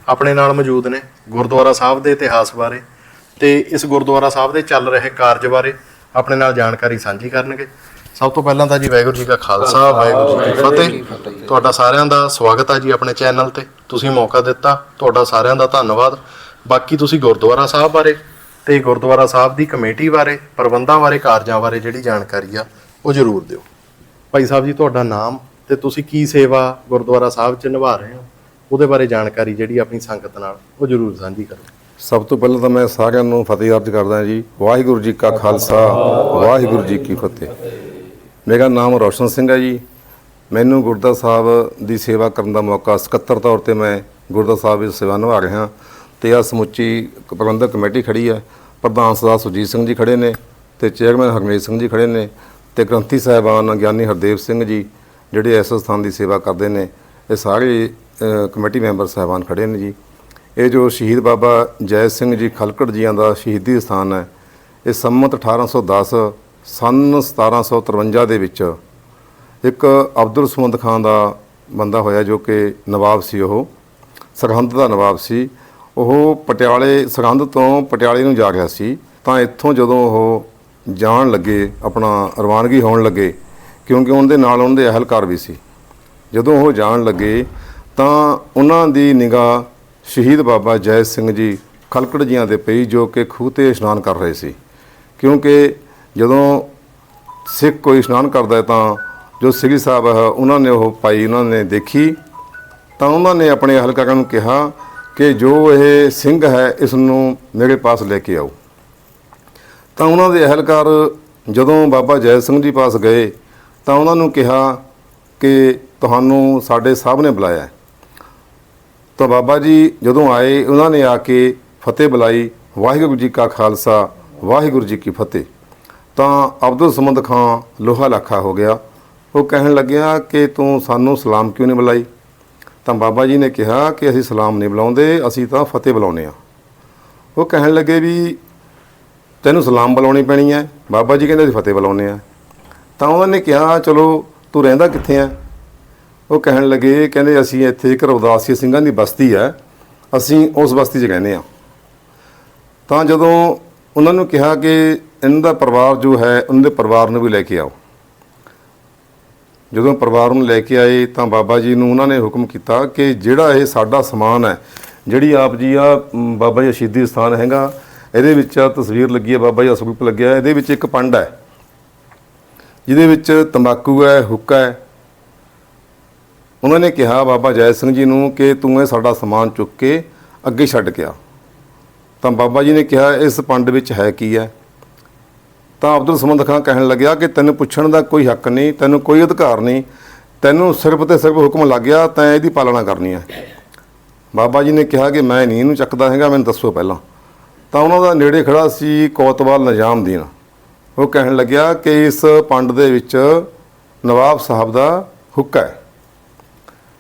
ਆਪਣੇ ਨਾਲ ਮੌਜੂਦ ਨੇ ਗੁਰਦੁਆਰਾ ਸਾਹਿਬ ਦੇ ਇਤਿਹਾਸ ਬਾਰੇ ਤੇ ਇਸ ਗੁਰਦੁਆਰਾ ਸਾਹਿਬ ਦੇ ਚੱਲ ਰਹੇ ਕਾਰਜ ਬਾਰੇ ਆਪਣੇ ਨਾਲ ਜਾਣਕਾਰੀ ਸਾਂਝੀ ਕਰਨਗੇ। ਸਭ ਤੋਂ ਪਹਿਲਾਂ ਤਾਂ ਜੀ ਵਾਹਿਗੁਰੂ ਜੀ ਕਾ ਖਾਲਸਾ, ਵਾਹਿਗੁਰੂ ਜੀ ਕੀ ਫਤਿਹ। ਤੁਹਾਡਾ ਸਾਰਿਆਂ ਦਾ ਸਵਾਗਤ ਹੈ ਜੀ ਆਪਣੇ ਚੈਨਲ ਤੇ। ਤੁਸੀਂ ਮੌਕਾ ਦਿੱਤਾ, ਤੁਹਾਡਾ ਸਾਰਿਆਂ ਦਾ ਧੰਨਵਾਦ। ਬਾਕੀ ਤੁਸੀਂ ਗੁਰਦੁਆਰਾ ਸਾਹਿਬ ਬਾਰੇ ਤੇ ਗੁਰਦੁਆਰਾ ਸਾਹਿਬ ਦੀ ਕਮੇਟੀ ਬਾਰੇ, ਪ੍ਰਬੰਧਾਂ ਬਾਰੇ, ਕਾਰਜਾਂ ਬਾਰੇ ਜਿਹੜੀ ਜਾਣਕਾਰੀ ਆ, ਉਹ ਜ਼ਰੂਰ ਦਿਓ। ਭਾਈ ਸਾਹਿਬ ਜੀ, ਤੁਹਾਡਾ ਨਾਮ ਤੇ ਤੁਸੀਂ ਕੀ ਸੇਵਾ ਗੁਰਦੁਆਰਾ ਸਾਹਿਬ 'ਚ ਨਿਭਾ ਰਹੇ ਹੋ? ਉਹਦੇ ਬਾਰੇ ਜਾਣਕਾਰੀ ਜਿਹੜੀ ਆਪਣੀ ਸੰਗਤ ਨਾਲ, ਉਹ ਜ਼ਰੂਰ ਸਾਂਝੀ ਕਰੋ। ਸਭ ਤੋਂ ਪਹਿਲਾਂ ਤਾਂ ਮੈਂ ਸਾਰਿਆਂ ਨੂੰ ਫਤਿਹ ਅਰਜ਼ ਕਰਦਾ ਜੀ, ਵਾਹਿਗੁਰੂ ਜੀ ਕਾ ਖਾਲਸਾ, ਵਾਹਿਗੁਰੂ ਜੀ ਕੀ ਫਤਿਹ। ਮੇਰਾ ਨਾਮ ਰੋਸ਼ਨ ਸਿੰਘ ਹੈ ਜੀ। ਮੈਨੂੰ ਗੁਰਦਾ ਸਾਹਿਬ ਦੀ ਸੇਵਾ ਕਰਨ ਦਾ ਮੌਕਾ ਸਕੱਤਰ ਤੌਰ ਤੇ ਮੈਂ ਗੁਰਦਾ ਸਾਹਿਬ ਦੀ ਸੇਵਾ ਨਿਭਾ ਰਿਹਾ ਤੇ ਆ ਸਮੁੱਚੀ ਪ੍ਰਬੰਧਕ ਕਮੇਟੀ ਖੜੀ ਹੈ ਪ੍ਰਧਾਨ ਸਰਦਾਰ ਸੁਜੀਤ ਸਿੰਘ ਜੀ ਖੜੇ ਨੇ ਤੇ ਚੇਅਰਮੈਨ ਹਰਮੇਸ਼ ਸਿੰਘ ਜੀ ਖੜੇ ਨੇ ਤੇ ਗ੍ਰੰਥੀ ਸਾਹਿਬਾਨ ਗਿਆਨੀ ਹਰਦੇਵ ਸਿੰਘ ਜੀ ਜਿਹੜੇ ਇਸ ਸਥਾਨ ਦੀ ਸੇਵਾ ਕਰਦੇ ਨੇ। ਇਹ ਸਾਰੇ ਕਮੇਟੀ ਮੈਂਬਰ ਸਾਹਿਬਾਨ ਖੜੇ ਨੇ ਜੀ। ਇਹ ਜੋ ਸ਼ਹੀਦ ਬਾਬਾ ਜੈ ਸਿੰਘ ਜੀ ਖਲਕੜ ਜੀਆਂ ਦਾ ਸ਼ਹੀਦੀ ਸਥਾਨ ਹੈ, ਇਹ ਸੰਮਤ 1810 ਸਨ 1753 ਦੇ ਵਿੱਚ ਇੱਕ ਅਬਦੁਲ ਸਮਦ ਖਾਨ ਦਾ ਬੰਦਾ ਹੋਇਆ ਜੋ ਕਿ ਨਵਾਬ ਸੀ ਉਹ, ਸਰਹੰਦ ਦਾ ਨਵਾਬ ਸੀ। ਉਹ ਪਟਿਆਲੇ, ਸਰਹੰਦ ਤੋਂ ਪਟਿਆਲੇ ਨੂੰ ਜਾ ਰਿਹਾ ਸੀ। ਤਾਂ ਇੱਥੋਂ ਜਦੋਂ ਉਹ ਜਾਣ ਲੱਗੇ, ਆਪਣਾ ਰਵਾਨਗੀ ਹੋਣ ਲੱਗੇ, ਕਿਉਂਕਿ ਉਹਨਾਂ ਦੇ ਨਾਲ ਉਹਨਾਂ ਦੇ ਅਹਿਲਕਾਰ ਵੀ ਸੀ। ਜਦੋਂ ਉਹ ਜਾਣ ਲੱਗੇ, ਤਾਂ ਉਹਨਾਂ ਦੀ ਨਿਗਾਹ ਸ਼ਹੀਦ ਬਾਬਾ ਜੈ ਸਿੰਘ ਜੀ ਖਲਕੜ ਜੀਆਂ ਦੇ ਪਈ, ਜੋ ਕਿ ਖੂਹ ਤੇ ਇਸ਼ਨਾਨ ਕਰ ਰਹੇ ਸੀ। ਕਿਉਂਕਿ ਜਦੋਂ ਸਿੱਖ ਕੋਈ ਇਸ਼ਨਾਨ ਕਰਦਾ ਹੈ ਤਾਂ ਜੋ ਸ੍ਰੀ ਸਾਹਿਬ ਹੈ, ਉਹਨਾਂ ਨੇ ਉਹ ਪਾਈ, ਉਹਨਾਂ ਨੇ ਦੇਖੀ, ਤਾਂ ਉਹਨਾਂ ਨੇ ਆਪਣੇ ਅਹਿਲਕਾਰਾਂ ਨੂੰ ਕਿਹਾ ਕਿ ਜੋ ਇਹ ਸਿੰਘ ਹੈ, ਇਸ ਨੂੰ ਮੇਰੇ ਪਾਸ ਲੈ ਕੇ ਆਓ। ਤਾਂ ਉਹਨਾਂ ਦੇ ਅਹਿਲਕਾਰ ਜਦੋਂ ਬਾਬਾ ਜੈ ਸਿੰਘ ਜੀ ਪਾਸ ਗਏ, ਤਾਂ ਉਹਨਾਂ ਨੂੰ ਕਿਹਾ ਕਿ ਤੁਹਾਨੂੰ ਸਾਡੇ ਸਾਹਿਬ ਨੇ ਬੁਲਾਇਆ ਤਾਂ ਬਾਬਾ ਜੀ ਜਦੋਂ ਆਏ, ਉਹਨਾਂ ਨੇ ਆ ਕੇ ਫਤਿਹ ਬੁਲਾਈ, ਵਾਹਿਗੁਰੂ ਜੀ ਕਾ ਖਾਲਸਾ, ਵਾਹਿਗੁਰੂ ਜੀ ਕੀ ਫਤਿਹ। ਤਾਂ ਅਬਦੁਲ ਸਮਦ ਖਾਨ ਲੋਹਾ ਲੱਖਾ ਹੋ ਗਿਆ। ਉਹ ਕਹਿਣ ਲੱਗਿਆ ਕਿ ਤੂੰ ਸਾਨੂੰ ਸਲਾਮ ਕਿਉਂ ਨਹੀਂ ਬੁਲਾਈ? ਤਾਂ ਬਾਬਾ ਜੀ ਨੇ ਕਿਹਾ ਕਿ ਅਸੀਂ ਸਲਾਮ ਨਹੀਂ ਬੁਲਾਉਂਦੇ, ਅਸੀਂ ਤਾਂ ਫਤਿਹ ਬੁਲਾਉਂਦੇ ਆ ਉਹ ਕਹਿਣ ਲੱਗੇ ਵੀ ਤੈਨੂੰ ਸਲਾਮ ਬੁਲਾਉਣੀ ਪੈਣੀ ਹੈ। ਬਾਬਾ ਜੀ ਕਹਿੰਦੇ ਅਸੀਂ ਫਤਿਹ ਬੁਲਾਉਂਦੇ ਆ ਤਾਂ ਉਹਨਾਂ ਨੇ ਕਿਹਾ, ਚਲੋ, ਤੂੰ ਰਹਿੰਦਾ ਕਿੱਥੇ ਆ ਉਹ ਕਹਿਣ ਲੱਗੇ, ਕਹਿੰਦੇ ਅਸੀਂ ਇੱਥੇ ਇੱਕ ਰਵਦਾਸੀਆ ਸਿੰਘਾਂ ਦੀ ਬਸਤੀ ਹੈ। ਅਸੀਂ ਉਸ ਬਸਤੀ 'ਚ ਕਹਿੰਦੇ ਆ ਤਾਂ ਜਦੋਂ ਉਹਨਾਂ ਨੂੰ ਕਿਹਾ ਕਿ ਇਹਨਾਂ ਦਾ ਪਰਿਵਾਰ ਜੋ ਹੈ ਉਹਨਾਂ ਦੇ ਪਰਿਵਾਰ ਨੂੰ ਵੀ ਲੈ ਕੇ ਆਓ। ਜਦੋਂ ਪਰਿਵਾਰ ਨੂੰ ਲੈ ਕੇ ਆਏ ਤਾਂ ਬਾਬਾ ਜੀ ਨੂੰ ਉਹਨਾਂ ਨੇ ਹੁਕਮ ਕੀਤਾ ਕਿ ਜਿਹੜਾ ਇਹ ਸਾਡਾ ਸਮਾਨ ਹੈ, ਜਿਹੜੀ ਆਪ ਜੀ ਆ ਬਾਬਾ ਜੀ ਦਾ ਸ਼ਹੀਦੀ ਸਥਾਨ ਹੈਗਾ, ਇਹਦੇ ਵਿੱਚ ਤਸਵੀਰ ਲੱਗੀ ਹੈ, ਬਾਬਾ ਜੀ ਦਾ ਸਰੂਪ ਲੱਗਿਆ ਇਹਦੇ ਵਿੱਚ ਇੱਕ ਪੰਡ ਹੈ, ਜਿਹਦੇ ਵਿੱਚ ਤੰਬਾਕੂ ਹੈ, ਹੁੱਕਾ ਹੈ। ਉਹਨਾਂ ਨੇ ਕਿਹਾ ਬਾਬਾ ਜੈ ਸਿੰਘ ਜੀ ਨੂੰ ਕਿ ਤੂੰ ਇਹ ਸਾਡਾ ਸਮਾਨ ਚੁੱਕ ਕੇ ਅੱਗੇ ਛੱਡ ਕੇ ਆ। ਤਾਂ ਬਾਬਾ ਜੀ ਨੇ ਕਿਹਾ, ਇਸ ਪੰਡ ਵਿੱਚ ਹੈ ਕੀ ਹੈ? ਤਾਂ ਅਬਦੁਲ ਸਮਦ ਖਾਨ ਕਹਿਣ ਲੱਗਿਆ ਕਿ ਤੈਨੂੰ ਪੁੱਛਣ ਦਾ ਕੋਈ ਹੱਕ ਨਹੀਂ, ਤੈਨੂੰ ਕੋਈ ਅਧਿਕਾਰ ਨਹੀਂ, ਤੈਨੂੰ ਸਿਰਫ ਤੇ ਸਿਰਫ ਹੁਕਮ ਲੱਗ ਗਿਆ, ਤੈਂ ਇਹਦੀ ਪਾਲਣਾ ਕਰਨੀ ਹੈ। ਬਾਬਾ ਜੀ ਨੇ ਕਿਹਾ ਕਿ ਮੈਂ ਨਹੀਂ ਇਹਨੂੰ ਚੱਕਦਾ ਹੈਗਾ, ਮੈਨੂੰ ਦੱਸੋ ਪਹਿਲਾਂ। ਤਾਂ ਉਹਨਾਂ ਦਾ ਨੇੜੇ ਖੜਾ ਸੀ ਕੋਤਵਾਲ ਨਿਜ਼ਾਮਦੀਨ ਉਹ ਕਹਿਣ ਲੱਗਿਆ ਕਿ ਇਸ ਪੰਡ ਦੇ ਵਿੱਚ ਨਵਾਬ ਸਾਹਿਬ ਦਾ ਹੁੱਕਾ ਹੈ।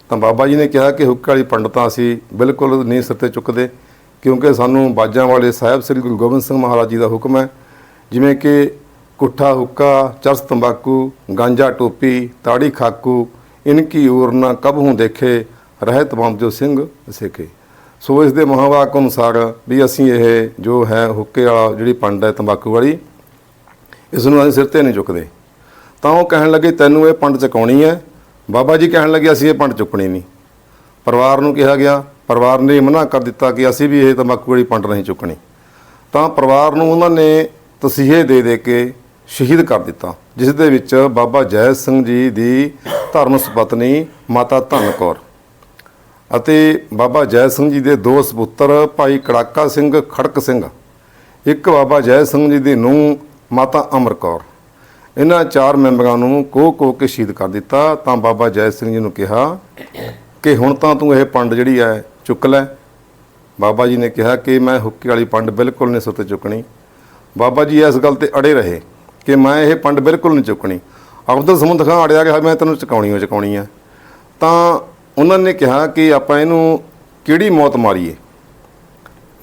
ਤਾਂ ਬਾਬਾ ਜੀ ਨੇ ਕਿਹਾ ਕਿ ਹੁੱਕ ਵਾਲੀ ਪੰਡਤਾਂ ਅਸੀਂ ਬਿਲਕੁਲ ਨਹੀਂ ਸਿਰ ਤੇ ਚੁੱਕਦੇ, ਕਿਉਂਕਿ ਸਾਨੂੰ ਬਾਜਾਂ ਵਾਲੇ ਸਾਹਿਬ ਸ੍ਰੀ ਗੁਰੂ ਗੋਬਿੰਦ ਸਿੰਘ ਮਹਾਰਾਜ ਜੀ ਦਾ ਹੁਕਮ ਹੈ। ਜਿਵੇਂ ਕਿ ਕੁੱਠਾ ਹੁੱਕਾ, ਚਰਸ ਤੰਬਾਕੂ, ਗਾਂਜਾ ਟੋਪੀ, ਤਾੜੀ ਖਾਕੂ, ਇਨਕੀ ਓਰ ਨਾ ਕਬਹੂ ਦੇਖੇ, ਰਹਿਤ ਬੰਦ ਜੋ ਸਿੰਘ ਸਿੱਖੇ ਸੋ ਇਸ ਦੇ ਮਹਾਵਾਕ ਅਨੁਸਾਰ ਵੀ ਅਸੀਂ ਇਹ ਜੋ ਹੈ ਹੁੱਕੇ ਵਾਲਾ ਜਿਹੜੀ ਪੰਡ ਹੈ ਤੰਬਾਕੂ ਵਾਲੀ, ਇਸ ਨੂੰ ਅਸੀਂ ਸਿਰ ਤੇ ਨਹੀਂ ਚੁੱਕਦੇ। ਤਾਂ ਉਹ ਕਹਿਣ ਲੱਗੇ, ਤੈਨੂੰ ਇਹ ਪੰਡ ਚੁਕਾਉਣੀ ਹੈ? ਬਾਬਾ ਜੀ ਕਹਿਣ ਲੱਗੇ, ਅਸੀਂ ਇਹ ਪੰਡ ਚੁੱਕਣੀ ਨਹੀਂ। ਪਰਿਵਾਰ ਨੂੰ ਕਿਹਾ ਗਿਆ, ਪਰਿਵਾਰ ਨੇ ਮਨਾ ਕਰ ਦਿੱਤਾ ਕਿ ਅਸੀਂ ਵੀ ਇਹ ਤੰਬਾਕੂ ਵਾਲੀ ਪੰਡ ਨਹੀਂ ਚੁੱਕਣੀ। ਤਾਂ ਪਰਿਵਾਰ ਨੂੰ ਉਹਨਾਂ ਨੇ ਤਸੀਹੇ ਦੇ ਦੇ ਕੇ ਸ਼ਹੀਦ ਕਰ ਦਿੱਤਾ, ਜਿਸ ਦੇ ਵਿੱਚ ਬਾਬਾ ਜੈ ਸਿੰਘ ਜੀ ਦੀ ਧਰਮ ਸੁਪਤਨੀ ਮਾਤਾ ਧਨ ਕੌਰ ਅਤੇ ਬਾਬਾ ਜੈ ਸਿੰਘ ਜੀ ਦੇ ਦੋ ਸਪੁੱਤਰ ਭਾਈ ਕੜਾਕਾ ਸਿੰਘ ਖੜਕ ਸਿੰਘ, ਇੱਕ ਬਾਬਾ ਜੈ ਸਿੰਘ ਜੀ ਦੀ ਨੂੰਹ ਮਾਤਾ ਅਮਰ ਕੌਰ। ਇਹਨਾਂ ਚਾਰ ਮੈਂਬਰਾਂ ਨੂੰ ਕੋਹ ਕੋਹ ਕੇ ਸ਼ਹੀਦ ਕਰ ਦਿੱਤਾ, ਤਾਂ ਬਾਬਾ ਜੈ ਸਿੰਘ ਜੀ ਨੂੰ ਕਿਹਾ ਕਿ ਹੁਣ ਤਾਂ ਤੂੰ ਇਹ ਪੰਡ ਜਿਹੜੀ ਹੈ ਚੁੱਕ ਲੈ। ਬਾਬਾ ਜੀ ਨੇ ਕਿਹਾ ਕਿ ਮੈਂ ਹੁੱਕੇ ਵਾਲੀ ਪੰਡ ਬਿਲਕੁਲ ਨਹੀਂ ਸੁੱਤੇ ਚੁੱਕਣੀ। ਬਾਬਾ ਜੀ ਇਸ ਗੱਲ ਤੇ ਅੜੇ ਰਹੇ ਕਿ ਮੈਂ ਇਹ ਪੰਡ ਬਿਲਕੁਲ ਨਹੀਂ ਚੁੱਕਣੀ। ਅਬਦੁਲ ਸਮੁੰਦ ਖਾਨ ਅੜਿਆ ਕਿ ਮੈਂ ਤੈਨੂੰ ਚੁਕਾਉਣੀ ਹੋ ਚੁਕਾਉਣੀ ਹੈ ਤਾਂ ਉਹਨਾਂ ਨੇ ਕਿਹਾ ਕਿ ਆਪਾਂ ਇਹਨੂੰ ਕਿਹੜੀ ਮੌਤ ਮਾਰੀਏ?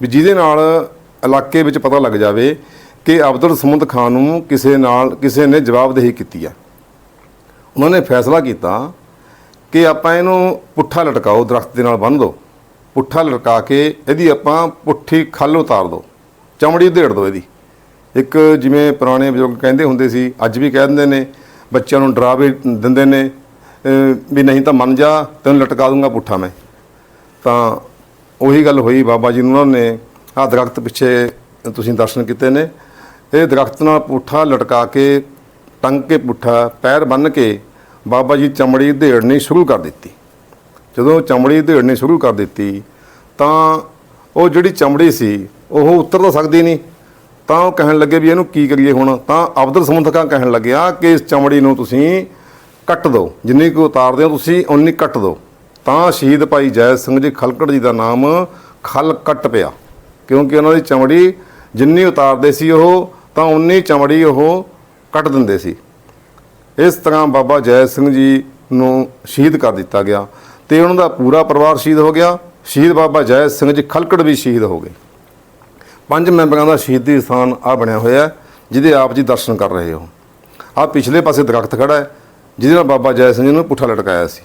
ਵੀ ਜਿਹਦੇ ਨਾਲ ਇਲਾਕੇ ਵਿੱਚ ਪਤਾ ਲੱਗ ਜਾਵੇ ਕਿ ਅਬਦੁਲ ਸਮੁੰਦ ਖਾਨ ਨੂੰ ਕਿਸੇ ਨਾਲ, ਕਿਸੇ ਨੇ ਜਵਾਬਦੇਹੀ ਕੀਤੀ ਆ। ਉਹਨਾਂ ਨੇ ਫੈਸਲਾ ਕੀਤਾ ਕਿ ਆਪਾਂ ਇਹਨੂੰ ਪੁੱਠਾ ਲਟਕਾਓ, ਦਰਖਤ ਦੇ ਨਾਲ ਬੰਨ੍ਹ ਦਿਓ ਪੁੱਠਾ ਲਟਕਾ ਕੇ ਇਹਦੀ ਆਪਾਂ ਪੁੱਠੀ ਖੱਲ ਉਤਾਰ ਦਿਓ ਚਮੜੀ ਉਧੇੜ ਦਿਓ ਇਹਦੀ। ਇੱਕ ਜਿਵੇਂ ਪੁਰਾਣੇ ਬਜ਼ੁਰਗ ਕਹਿੰਦੇ ਹੁੰਦੇ ਸੀ, ਅੱਜ ਵੀ ਕਹਿ ਦਿੰਦੇ ਨੇ, ਬੱਚਿਆਂ ਨੂੰ ਡਰਾ ਵੀ ਦਿੰਦੇ ਨੇ ਵੀ ਨਹੀਂ ਤਾਂ ਮੰਨ ਜਾ, ਤੈਨੂੰ ਲਟਕਾ ਦੂੰਗਾ ਪੁੱਠਾ ਮੈਂ। ਤਾਂ ਉਹੀ ਗੱਲ ਹੋਈ, ਬਾਬਾ ਜੀ ਨੂੰ ਉਹਨਾਂ ਨੇ ਆਹ ਦਰਖਤ ਪਿੱਛੇ ਤੁਸੀਂ ਦਰਸ਼ਨ ਕੀਤੇ ਨੇ। ਇਹ ਦਰਖਤ ਨਾਲ ਪੁੱਠਾ ਲਟਕਾ ਕੇ, ਟੰਗ ਕੇ ਪੁੱਠਾ, ਪੈਰ ਬੰਨ ਕੇ ਬਾਬਾ ਜੀ ਚਮੜੀ ਢੇੜਨੀ ਸ਼ੁਰੂ ਕਰ ਦਿੱਤੀ। ਜਦੋਂ ਚਮੜੀ ਢੇੜਨੀ ਸ਼ੁਰੂ ਕਰ ਦਿੱਤੀ, ਤਾਂ ਉਹ ਜਿਹੜੀ ਚਮੜੀ ਸੀ, ਉਹ ਉਤਰ ਤਾਂ ਸਕਦੀ ਨਹੀਂ। ਤਾਂ ਉਹ ਕਹਿਣ ਲੱਗੇ ਵੀ ਇਹਨੂੰ ਕੀ ਕਰੀਏ ਹੁਣ? ਤਾਂ ਅਬਦੁਲ ਸਮੁੰਦ ਕਹਿਣ ਲੱਗਿਆ ਕਿ ਇਸ ਚਮੜੀ ਨੂੰ ਤੁਸੀਂ ਕੱਟ ਦਿਓ ਜਿੰਨੀ ਕੁ ਉਤਾਰਦੇ ਹੋ ਤੁਸੀਂ ਉਨੀ ਕੱਟ ਦਿਓ ਤਾਂ ਸ਼ਹੀਦ ਭਾਈ ਜੈ ਸਿੰਘ ਜੀ ਖਲਕੜ ਜੀ ਦਾ ਨਾਮ ਖਲ ਕੱਟ ਪਿਆ, ਕਿਉਂਕਿ ਉਹਨਾਂ ਦੀ ਚਮੜੀ ਜਿੰਨੀ ਉਤਾਰਦੇ ਸੀ ਉਹ, ਤਾਂ ਉਨੀ ਚਮੜੀ ਉਹ ਕੱਟ ਦਿੰਦੇ ਸੀ। ਇਸ ਤਰ੍ਹਾਂ ਬਾਬਾ ਜੈ ਸਿੰਘ ਜੀ ਨੂੰ ਸ਼ਹੀਦ ਕਰ ਦਿੱਤਾ ਗਿਆ ਤੇ ਉਹਨਾਂ ਦਾ ਪੂਰਾ ਪਰਿਵਾਰ ਸ਼ਹੀਦ ਹੋ ਗਿਆ। ਸ਼ਹੀਦ ਬਾਬਾ ਜੈ ਸਿੰਘ ਜੀ ਖਲਕੜ ਵੀ ਸ਼ਹੀਦ ਹੋ ਗਏ। ਪੰਜ ਮੈਂਬਰਾਂ ਦਾ ਸ਼ਹੀਦੀ ਸਥਾਨ ਆ ਬਣਿਆ ਹੋਇਆ ਜਿਹਦੇ ਆਪ ਜੀ ਦਰਸ਼ਨ ਕਰ ਰਹੇ ਹੋ। ਆ ਪਿਛਲੇ ਪਾਸੇ ਦਰਖਤ ਖੜਾ ਹੈ, ਜਿਹਦੇ ਨਾਲ ਬਾਬਾ ਜੈ ਸਿੰਘ ਜੀ ਨੂੰ ਪੁੱਠਾ ਲਟਕਾਇਆ ਸੀ।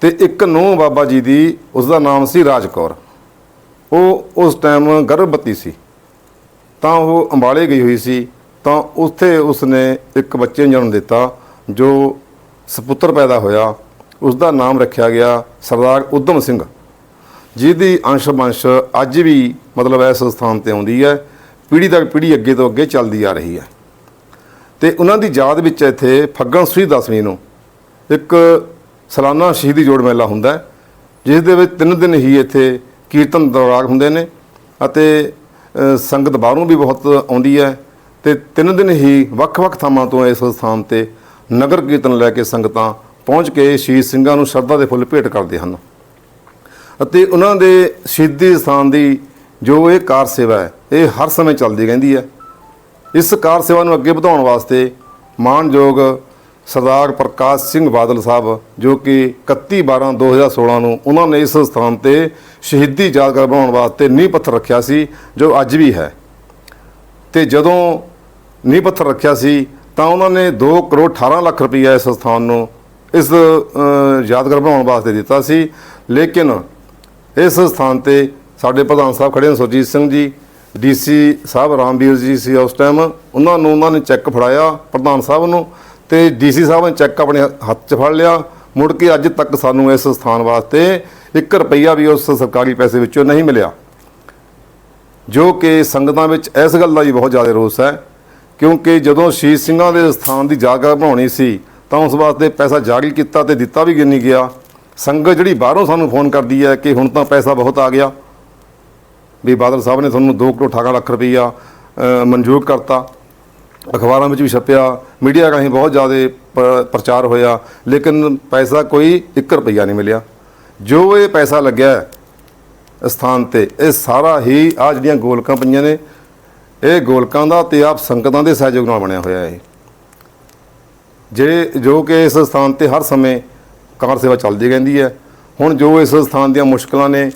ਤੇ ਇੱਕ ਨੂੰ ਬਾਬਾ ਜੀ ਦੀ ਉਸ ਦਾ ਨਾਮ ਸੀ ਰਾਜਕੌਰ ਉਹ ਉਸ ਟਾਈਮ ਗਰਭਵਤੀ ਸੀ। ਤਾਂ ਉਹ ਅੰਬਾਲੇ ਗਈ ਹੋਈ ਸੀ। ਤਾਂ ਉੱਥੇ ਉਸਨੇ ਇੱਕ ਬੱਚੇ ਨੂੰ ਜਨਮ ਦਿੱਤਾ, ਜੋ ਸਪੁੱਤਰ ਪੈਦਾ ਹੋਇਆ। ਉਸ ਦਾ ਨਾਮ ਰੱਖਿਆ ਗਿਆ ਸਰਦਾਰ ਉਦਮ ਸਿੰਘ। ਜਿਹਦੀ ਅੰਸ਼ ਬੰਸ਼ ਅੱਜ ਵੀ ਮਤਲਬ ਇਸ ਸਥਾਨ ਤੇ ਆਉਂਦੀ ਹੈ, ਪੀੜ੍ਹੀ ਦਰ ਪੀੜ੍ਹੀ ਅੱਗੇ ਤੋਂ ਅੱਗੇ ਚੱਲਦੀ ਆ ਰਹੀ ਹੈ। ਤੇ ਉਹਨਾਂ ਦੀ ਯਾਦ ਵਿੱਚ ਇੱਥੇ ਫੱਗਣ ਸੂਈ ਦਸਵੀਂ ਨੂੰ ਇੱਕ ਸਾਲਾਨਾ ਸ਼ਹੀਦੀ ਜੋੜ ਮੇਲਾ ਹੁੰਦਾ ਜਿਸ ਦੇ ਵਿੱਚ ਤਿੰਨ ਦਿਨ ਹੀ ਇੱਥੇ ਕੀਰਤਨ ਦੌਰਾਗ ਹੁੰਦੇ ਨੇ ਅਤੇ ਸੰਗਤ ਬਾਹਰੋਂ ਵੀ ਬਹੁਤ ਆਉਂਦੀ ਹੈ ਤੇ ਤਿੰਨ ਦਿਨ ਹੀ ਵੱਖ-ਵੱਖ ਥਾਵਾਂ ਤੋਂ ਇਸ ਸਥਾਨ ਤੇ ਨਗਰ ਕੀਰਤਨ ਲੈ ਕੇ ਸੰਗਤਾਂ ਪਹੁੰਚ ਕੇ ਸ਼ਹੀਦ ਸਿੰਘਾਂ ਨੂੰ ਸ਼ਰਧਾ ਦੇ ਫੁੱਲ ਭੇਟ ਕਰਦੇ ਹਨ। ਅਤੇ ਉਹਨਾਂ ਦੇ ਸ਼ਹੀਦੀ ਸਥਾਨ ਦੀ ਜੋ ਇਹ ਕਾਰ ਸੇਵਾ ਹੈ, ਇਹ ਹਰ ਸਮੇਂ ਚੱਲਦੀ ਰਹਿੰਦੀ ਹੈ। ਇਸ ਕਾਰ ਸੇਵਾ ਨੂੰ ਅੱਗੇ ਵਧਾਉਣ ਵਾਸਤੇ ਮਾਨਯੋਗ ਸਰਦਾਰ ਪ੍ਰਕਾਸ਼ ਸਿੰਘ ਬਾਦਲ ਸਾਹਿਬ, ਜੋ ਕਿ 31 12 2016 ਨੂੰ ਉਹਨਾਂ ਨੇ ਇਸ ਸਥਾਨ ਤੇ ਸ਼ਹੀਦੀ ਯਾਦਗਾਰ ਬਣਾਉਣ ਵਾਸਤੇ ਨੀਂਹ ਪੱਥਰ ਰੱਖਿਆ ਸੀ, ਜੋ ਅੱਜ ਵੀ ਹੈ। ਤੇ ਜਦੋਂ ਨੀਂਹ ਪੱਥਰ ਰੱਖਿਆ ਸੀ, ਤਾਂ ਉਹਨਾਂ ਨੇ 2 ਕਰੋੜ 18 ਲੱਖ ਰੁਪਈਆ ਇਸ ਸਥਾਨ ਨੂੰ, ਇਸ ਯਾਦਗਾਰ ਬਣਾਉਣ ਵਾਸਤੇ ਦਿੱਤਾ ਸੀ। ਲੇਕਿਨ ਇਸ ਸਥਾਨ ਤੇ ਸਾਡੇ ਪ੍ਰਧਾਨ ਸਾਹਿਬ ਖੜੇ ਨੇ ਸੁਰਜੀਤ ਸਿੰਘ ਜੀ, ਡੀਸੀ ਸਾਹਿਬ ਰਾਮਵੀਰ ਜੀ ਸੀ ਉਸ ਟਾਈਮ ਉਹਨਾਂ ਨੂੰ ਉਹਨਾਂ ਨੇ ਚੈੱਕ ਫੜਾਇਆ, ਪ੍ਰਧਾਨ ਸਾਹਿਬ ਨੂੰ, ਤੇ ਡੀਸੀ ਸਾਹਿਬ ਨੇ ਚੈੱਕ ਆਪਣੇ ਹੱਥ 'ਚ ਫੜ ਲਿਆ, ਮੁੜ ਕੇ ਅੱਜ ਤੱਕ ਸਾਨੂੰ ਇਸ ਸਥਾਨ ਵਾਸਤੇ 1 ਰੁਪਈਆ ਵੀ ਉਸ ਸਰਕਾਰੀ ਪੈਸੇ ਵਿੱਚੋਂ ਨਹੀਂ ਮਿਲਿਆ। ਜੋ ਕਿ ਸੰਗਤਾਂ ਵਿੱਚ ਇਸ ਗੱਲ ਦਾ ਵੀ ਬਹੁਤ ਜ਼ਿਆਦਾ ਰੋਸ ਹੈ, ਕਿਉਂਕਿ ਜਦੋਂ ਸ਼ਹੀਦ ਸਿੰਘਾਂ ਦੇ ਸਥਾਨ ਦੀ ਜਾਗਰ ਬਣਾਉਣੀ ਸੀ, ਤਾਂ ਉਸ ਵਾਸਤੇ ਪੈਸਾ ਜਾਰੀ ਕੀਤਾ ਤੇ ਦਿੱਤਾ ਵੀ ਨਹੀਂ ਗਿਆ। ਸੰਗਤ ਜਿਹੜੀ ਬਾਹਰੋਂ ਸਾਨੂੰ ਫੋਨ ਕਰਦੀ ਹੈ ਕਿ ਹੁਣ ਤਾਂ ਪੈਸਾ ਬਹੁਤ ਆ ਗਿਆ। ਵੀ ਬਾਦਲ ਸਾਹਿਬ ਨੇ ਤੁਹਾਨੂੰ 2 ਕਰੋੜ 18 ਲੱਖ ਰੁਪਈਆ ਮਨਜ਼ੂਰ ਕਰਤਾ। ਅਖਬਾਰਾਂ ਵਿੱਚ ਵੀ ਛਪਿਆ ਮੀਡੀਆ ਰਾਹੀਂ ਬਹੁਤ ਜ਼ਿਆਦਾ ਪ- ਪ੍ਰਚਾਰ ਹੋਇਆ ਲੇਕਿਨ ਪੈਸਾ ਕੋਈ 1 ਰੁਪਈਆ ਨਹੀਂ ਮਿਲਿਆ। ਜੋ ਇਹ ਪੈਸਾ ਲੱਗਿਆ ਹੈ, ਸਥਾਨ ਤੇ ਇਹ ਸਾਰਾ ਹੀ ਆ ਜਿਹੜੀਆਂ ਗੋਲਕਾਂ ਪਈਆਂ ਨੇ ਇਹ ਗੋਲਕਾਂ ਦਾ ਤੇ ਆਪ ਸੰਗਤਾਂ ਦੇ ਸਹਿਯੋਗ ਨਾਲ ਬਣਿਆ ਹੋਇਆ ਹੈ। ਜੇ ਜੋ ਕਿ ਇਸ ਸਥਾਨ ਤੇ ਹਰ ਸਮੇਂ ਕਾਰ ਸੇਵਾ ਚੱਲਦੀ ਰਹਿੰਦੀ ਹੈ। ਹੁਣ ਜੋ ਇਸ ਸਥਾਨ ਦੀਆਂ ਮੁਸ਼ਕਲਾਂ ਨੇ,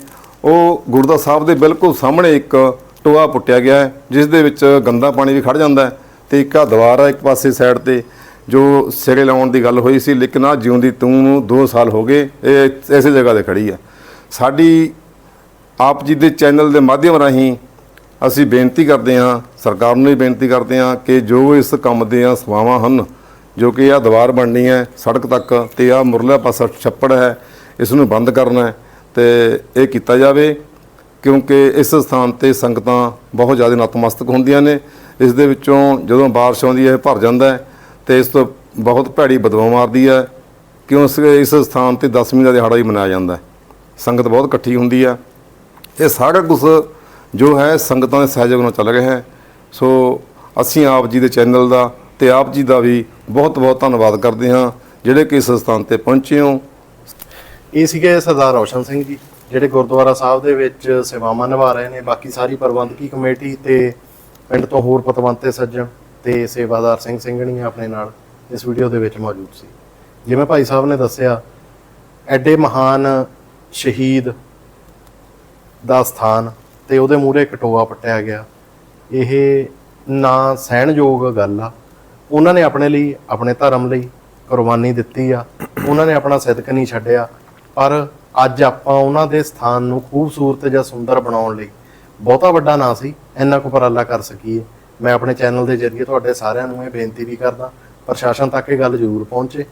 ਉਹ ਗੁਰਦਾ ਸਾਹਿਬ ਦੇ ਬਿਲਕੁਲ ਸਾਹਮਣੇ ਇੱਕ ਟੋਆ ਪੁੱਟਿਆ ਗਿਆ ਹੈ, ਜਿਸ ਦੇ ਵਿੱਚ ਗੰਦਾ ਪਾਣੀ ਵੀ ਖੜ ਜਾਂਦਾ ਹੈ ਤੇ ਇੱਕ ਆ ਦੀਵਾਰ ਹੈ ਇੱਕ ਪਾਸੇ ਸਾਈਡ ਤੇ, ਜੋ ਸਿਰੇ ਲਾਉਣ ਦੀ ਗੱਲ ਹੋਈ ਸੀ, ਲੇਕਿਨ ਆ ਜਿਉਂਦੀ ਤੂੰ ਨੂੰ 2 ਸਾਲ ਹੋ ਗਏ, ਇਹ ਇਸੇ ਜਗ੍ਹਾ ਤੇ ਖੜੀ ਆ ਸਾਡੀ ਆਪ ਜੀ ਦੇ ਚੈਨਲ ਦੇ ਮਾਧਿਅਮ ਰਾਹੀਂ ਅਸੀਂ ਬੇਨਤੀ ਕਰਦੇ ਹਾਂ, ਸਰਕਾਰ ਨੂੰ ਵੀ ਬੇਨਤੀ ਕਰਦੇ ਹਾਂ ਕਿ ਜੋ ਇਸ ਕੰਮ ਦੀਆਂ ਸੇਵਾਵਾਂ ਹਨ ਜੋ ਕਿ ਆ ਦੀਵਾਰ ਬਣਨੀ ਹੈ ਸੜਕ ਤੱਕ ਤੇ ਆ ਮੁਰਲਾ ਪਾਸਾ ਛੱਪੜ ਹੈ, ਇਸ ਨੂੰ ਬੰਦ ਕਰਨਾ ਹੈ ਤੇ ਇਹ ਕੀਤਾ ਜਾਵੇ ਕਿਉਂਕਿ ਇਸ ਸਥਾਨ ਤੇ ਸੰਗਤਾਂ ਬਹੁਤ ਜ਼ਿਆਦਾ ਨਤਮਸਤਕ ਹੁੰਦੀਆਂ ਨੇ। ਇਸ ਦੇ ਵਿੱਚੋਂ ਜਦੋਂ ਬਾਰਿਸ਼ ਆਉਂਦੀ ਹੈ, ਇਹ ਭਰ ਜਾਂਦਾ ਹੈ ਤੇ ਇਸ ਤੋਂ ਬਹੁਤ ਭੈੜੀ ਬਦਬੂ ਮਾਰਦੀ ਹੈ ਕਿਉਂ ਇਸ ਇਸ ਸਥਾਨ ਤੇ ਦਸਵੀਂ ਦਾ ਦਿਹਾੜਾ ਹੀ ਮਨਾਇਆ ਜਾਂਦਾ ਹੈ। ਸੰਗਤ ਬਹੁਤ ਇਕੱਠੀ ਹੁੰਦੀ ਆ ਇਹ ਸਾਰਾ ਕੁਝ ਜੋ ਹੈ ਸੰਗਤਾਂ ਦੇ ਸਹਿਯੋਗ ਨਾਲ ਚੱਲ ਰਿਹਾ ਹੈ। ਸੋ ਅਸੀਂ ਆਪ ਜੀ ਦੇ ਚੈਨਲ ਦਾ ਤੇ ਆਪ ਜੀ ਦਾ ਵੀ ਬਹੁਤ ਬਹੁਤ ਧੰਨਵਾਦ ਕਰਦੇ ਹਾਂ, ਜਿਹੜੇ ਕਿ ਇਸ ਸਥਾਨ ਤੇ ਪਹੁੰਚੇ ਹੋ। ਇਹ ਸੀਗੇ ਸਰਦਾਰ ਰੌਸ਼ਨ ਸਿੰਘ ਜੀ, ਜਿਹੜੇ ਗੁਰਦੁਆਰਾ ਸਾਹਿਬ ਦੇ ਵਿੱਚ ਸੇਵਾਵਾਂ ਨਿਭਾ ਰਹੇ ਨੇ। ਬਾਕੀ ਸਾਰੀ ਪ੍ਰਬੰਧਕੀ ਕਮੇਟੀ ਤੇ ਪਿੰਡ ਤੋਂ ਹੋਰ ਪਤਵੰਤੇ ਸੱਜਣ ਤੇ ਸੇਵਾਦਾਰ ਸਿੰਘ ਸਿੰਘਣੀਆਂ ਆਪਣੇ ਨਾਲ ਇਸ ਵੀਡੀਓ ਦੇ ਵਿੱਚ ਮੌਜੂਦ ਸੀ। ਜਿਵੇਂ ਭਾਈ ਸਾਹਿਬ ਨੇ ਦੱਸਿਆ, ਐਡੇ ਮਹਾਨ ਸ਼ਹੀਦ ਦਾ ਸਥਾਨ ਤੇ ਉਹਦੇ ਮੂਹਰੇ ਕਟੋਆ ਪੱਟਿਆ ਗਿਆ। ਇਹ ਨਾ ਸਹਿਣਯੋਗ ਗੱਲ ਆ ਉਹਨਾਂ ਨੇ ਆਪਣੇ ਲਈ, ਆਪਣੇ ਧਰਮ ਲਈ ਕੁਰਬਾਨੀ ਦਿੱਤੀ ਆ। ਉਹਨਾਂ ਨੇ ਆਪਣਾ ਸਿਦਕ ਨਹੀਂ ਛੱਡਿਆ। ਪਰ ਅੱਜ ਆਪਾਂ ਉਹਨਾਂ ਦੇ ਸਥਾਨ ਨੂੰ ਖੂਬਸੂਰਤ ਜਾਂ ਸੁੰਦਰ ਬਣਾਉਣ ਲਈ ਬਹੁਤਾ ਵੱਡਾ ਨਾ ਸੀ, ਇੰਨਾ ਕੁ ਉਪਰਾਲਾ ਕਰ ਸਕੀਏ। ਮੈਂ ਆਪਣੇ ਚੈਨਲ ਦੇ ਜ਼ਰੀਏ ਤੁਹਾਡੇ ਸਾਰਿਆਂ ਨੂੰ ਇਹ ਬੇਨਤੀ ਵੀ ਕਰਦਾ, ਪ੍ਰਸ਼ਾਸਨ ਤੱਕ ਇਹ ਗੱਲ ਜ਼ਰੂਰ ਪਹੁੰਚੇ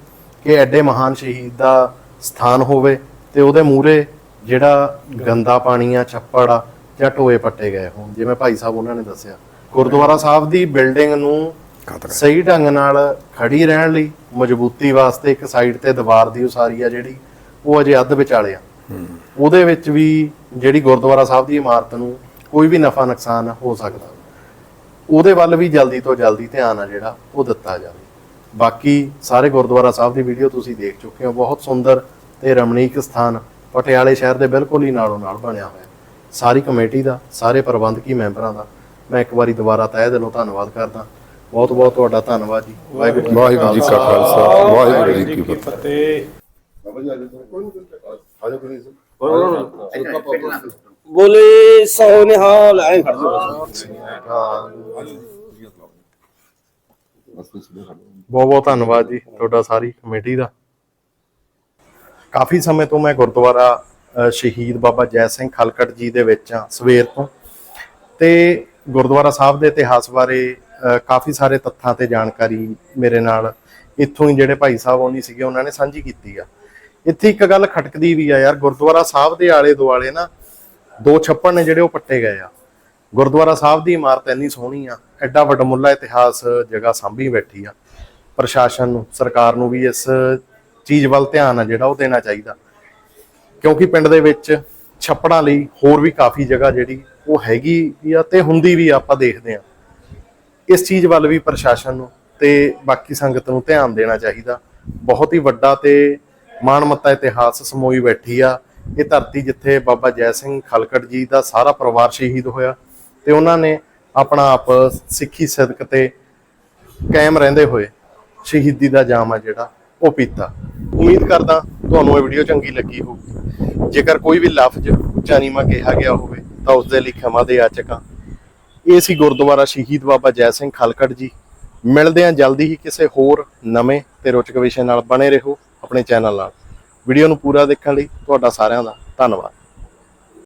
ਕਿ ਐਡੇ ਮਹਾਨ ਸ਼ਹੀਦ ਦਾ ਸਥਾਨ ਹੋਵੇ ਤੇ ਉਹਦੇ ਮੂਹਰੇ ਜਿਹੜਾ ਗੰਦਾ ਪਾਣੀ ਆ, ਛੱਪੜ ਆ ਜਾਂ ਟੋਏ ਪੱਟੇ ਗਏ ਹੋਣ, ਜਿਵੇਂ ਭਾਈ ਸਾਹਿਬ ਉਹਨਾਂ ਨੇ ਦੱਸਿਆ। ਗੁਰਦੁਆਰਾ ਸਾਹਿਬ ਦੀ ਬਿਲਡਿੰਗ ਨੂੰ ਸਹੀ ਢੰਗ ਨਾਲ ਖੜੀ ਰਹਿਣ ਲਈ ਮਜ਼ਬੂਤੀ ਵਾਸਤੇ ਇੱਕ ਸਾਈਡ ਤੇ ਦੀਵਾਰ ਦੀ ਉਸਾਰੀ ਆ ਜਿਹੜੀ ਉਹ ਅਜੇ ਅੱਧ ਵਿਚਾਲੇ ਆ। ਉਹਦੇ ਵਿੱਚ ਵੀ ਜਿਹੜੀ ਗੁਰਦੁਆਰਾ ਸਾਹਿਬ ਦੀ ਇਮਾਰਤ ਨੂੰ ਕੋਈ ਵੀ ਨਫਾ ਨੁਕਸਾਨ ਹੋ ਸਕਦਾ। ਉਹਦੇ ਵੱਲ ਵੀ ਜਲਦੀ ਤੋਂ ਜਲਦੀ ਧਿਆਨ ਆ ਜਿਹੜਾ ਉਹ ਦਿੱਤਾ ਜਾਵੇ। ਬਾਕੀ ਸਾਰੇ ਗੁਰਦੁਆਰਾ ਸਾਹਿਬ ਦੀ ਵੀਡੀਓ ਤੁਸੀਂ ਦੇਖ ਚੁੱਕੇ ਹੋ। ਬਹੁਤ ਸੁੰਦਰ ਤੇ ਰਮਣੀਕ ਸਥਾਨ ਪਟਿਆਲੇ ਸ਼ਹਿਰ ਦੇ ਬਿਲਕੁਲ ਹੀ ਨਾਲੋਂ ਨਾਲ ਬਣਿਆ ਹੋਇਆ। ਸਾਰੀ ਕਮੇਟੀ ਦਾ ਸਾਰੇ ਪ੍ਰਬੰਧਕੀ ਮੈਂਬਰਾਂ ਦਾ ਮੈਂ ਇੱਕ ਵਾਰੀ ਦੁਬਾਰਾ ਤਹਿ ਦਿਲੋਂ ਧੰਨਵਾਦ ਕਰਦਾ। ਬਹੁਤ ਬਹੁਤ ਤੁਹਾਡਾ ਧੰਨਵਾਦ ਜੀ। ਵਾਹਿਗੁਰੂ ਜੀ ਕਾ ਵਾਹਿਗੁਰੂ ਜੀ ਕਾ ਖਾਲਸਾ ਵਾਹਿਗੁਰੂ ਜੀ ਕੀ ਫਤਿਹ। ਬੋਲੇ ਸੋ ਨਿਹਾਲ ਐ ਖੜ ਜਾਓ। ਬਹੁਤ ਬਹੁਤ ਧੰਨਵਾਦ ਜੀ ਤੁਹਾਡਾ ਸਾਰੀ ਕਮੇਟੀ ਦਾ। ਕਾਫੀ ਸਮੇਂ ਤੋਂ ਮੈਂ ਗੁਰਦੁਆਰਾ ਅ, ਸ਼ਹੀਦ ਬਾਬਾ ਜੈ ਸਿੰਘ ਖਲਕਟ ਜੀ ਦੇ ਵਿੱਚ ਆ ਸਵੇਰ ਤੋਂ। ਤੇ ਗੁਰਦੁਆਰਾ ਸਾਹਿਬ ਦੇ ਇਤਿਹਾਸ ਬਾਰੇ ਕਾਫੀ ਸਾਰੇ ਤੱਥਾਂ ਤੇ ਜਾਣਕਾਰੀ ਮੇਰੇ ਨਾਲ ਇੱਥੋਂ ਹੀ ਜਿਹੜੇ ਭਾਈ ਸਾਹਿਬ ਆਉਣੀ ਸੀਗੇ ਉਹਨਾਂ ਨੇ ਸਾਂਝੀ ਕੀਤੀ ਆ। ਇੱਥੇ ਇੱਕ ਗੱਲ ਖਟਕਦੀ ਵੀ ਆ ਯਾਰ ਗੁਰਦੁਆਰਾ ਸਾਹਿਬ ਦੇ ਆਲੇ ਦੁਆਲੇ ਨਾ ਦੋ ਛੱਪੜ ਨੇ ਜਿਹੜੇ ਉਹ ਪੱਟੇ ਗਏ ਆ। ਗੁਰਦੁਆਰਾ ਸਾਹਿਬ ਦੀ ਇਮਾਰਤ ਇੰਨੀ ਸੋਹਣੀ ਆ ਐਡਾ ਵੱਡਮੁੱਲਾ ਇਤਿਹਾਸ ਜਗ੍ਹਾ ਸਾਂਭੀ ਬੈਠੀ ਆ। ਪ੍ਰਸ਼ਾਸਨ ਨੂੰ ਸਰਕਾਰ ਨੂੰ ਵੀ ਇਸ ਚੀਜ਼ ਵੱਲ ਧਿਆਨ ਆ ਜਿਹੜਾ ਉਹ ਦੇਣਾ ਚਾਹੀਦਾ। ਕਿਉਂਕਿ ਪਿੰਡ ਦੇ ਵਿੱਚ ਛੱਪੜਾਂ ਲਈ ਹੋਰ ਵੀ ਕਾਫੀ ਜਗ੍ਹਾ ਜਿਹੜੀ ਉਹ ਹੈਗੀ ਆ ਤੇ ਹੁੰਦੀ ਵੀ ਆ, ਆਪਾਂ ਦੇਖਦੇ ਆ। ਇਸ ਚੀਜ਼ ਵੱਲ ਵੀ ਪ੍ਰਸ਼ਾਸਨ ਨੂੰ ਤੇ ਬਾਕੀ ਸੰਗਤ ਨੂੰ ਧਿਆਨ ਦੇਣਾ ਚਾਹੀਦਾ। ਬਹੁਤ ਹੀ ਵੱਡਾ ਤੇ ਮਾਣਮੱਤਾ ਇਤਿਹਾਸ ਸਮੋਈ ਬੈਠੀ ਆ। ਇਹ ਧਰਤੀ ਜਿੱਥੇ ਬਾਬਾ ਜੈ ਸਿੰਘ ਖਲਕੜ ਜੀ ਦਾ ਸਾਰਾ ਪਰਿਵਾਰ ਸ਼ਹੀਦ ਹੋਇਆ ਤੇ ਉਹਨਾਂ ਨੇ ਆਪਣਾ ਆਪ ਸਿੱਖੀ ਸਦਕ ਤੇ ਕਾਇਮ ਰਹਿੰਦੇ ਹੋਏ ਸ਼ਹੀਦੀ ਦਾ ਜਾਮ ਆ ਜਿਹੜਾ, ਉਹ ਪੀਤਾ। ਉਮੀਦ ਕਰਦਾ ਤੁਹਾਨੂੰ ਇਹ ਵੀਡੀਓ ਚੰਗੀ ਲੱਗੀ ਹੋਊਗੀ। ਜੇਕਰ ਕੋਈ ਵੀ ਲਫ਼ਜ਼ ਉੱਚਾ ਨੀਵਾਂ ਕਿਹਾ ਗਿਆ ਹੋਵੇ ਤਾਂ ਉਸ ਦੇ ਲਈ ਖਿਮਾ ਦੇ ਆਚਕਾਂ ਇਹ ਸੀ ਗੁਰਦੁਆਰਾ ਸ਼ਹੀਦ ਬਾਬਾ ਜੈ ਸਿੰਘ ਖਲਕੜ ਜੀ। ਮਿਲਦੇ ਹਾਂ ਜਲਦੀ ਹੀ ਕਿਸੇ ਹੋਰ ਨਵੇਂ ਤੇ ਰੋਚਕ ਵਿਸ਼ੇ ਨਾਲ ਬਣੇ ਰਹੋ ਆਪਣੇ ਚੈਨਲ ਨਾਲ। ਵੀਡੀਓ ਨੂੰ ਪੂਰਾ ਦੇਖਣ ਲਈ ਤੁਹਾਡਾ ਸਾਰਿਆਂ ਦਾ ਧੰਨਵਾਦ।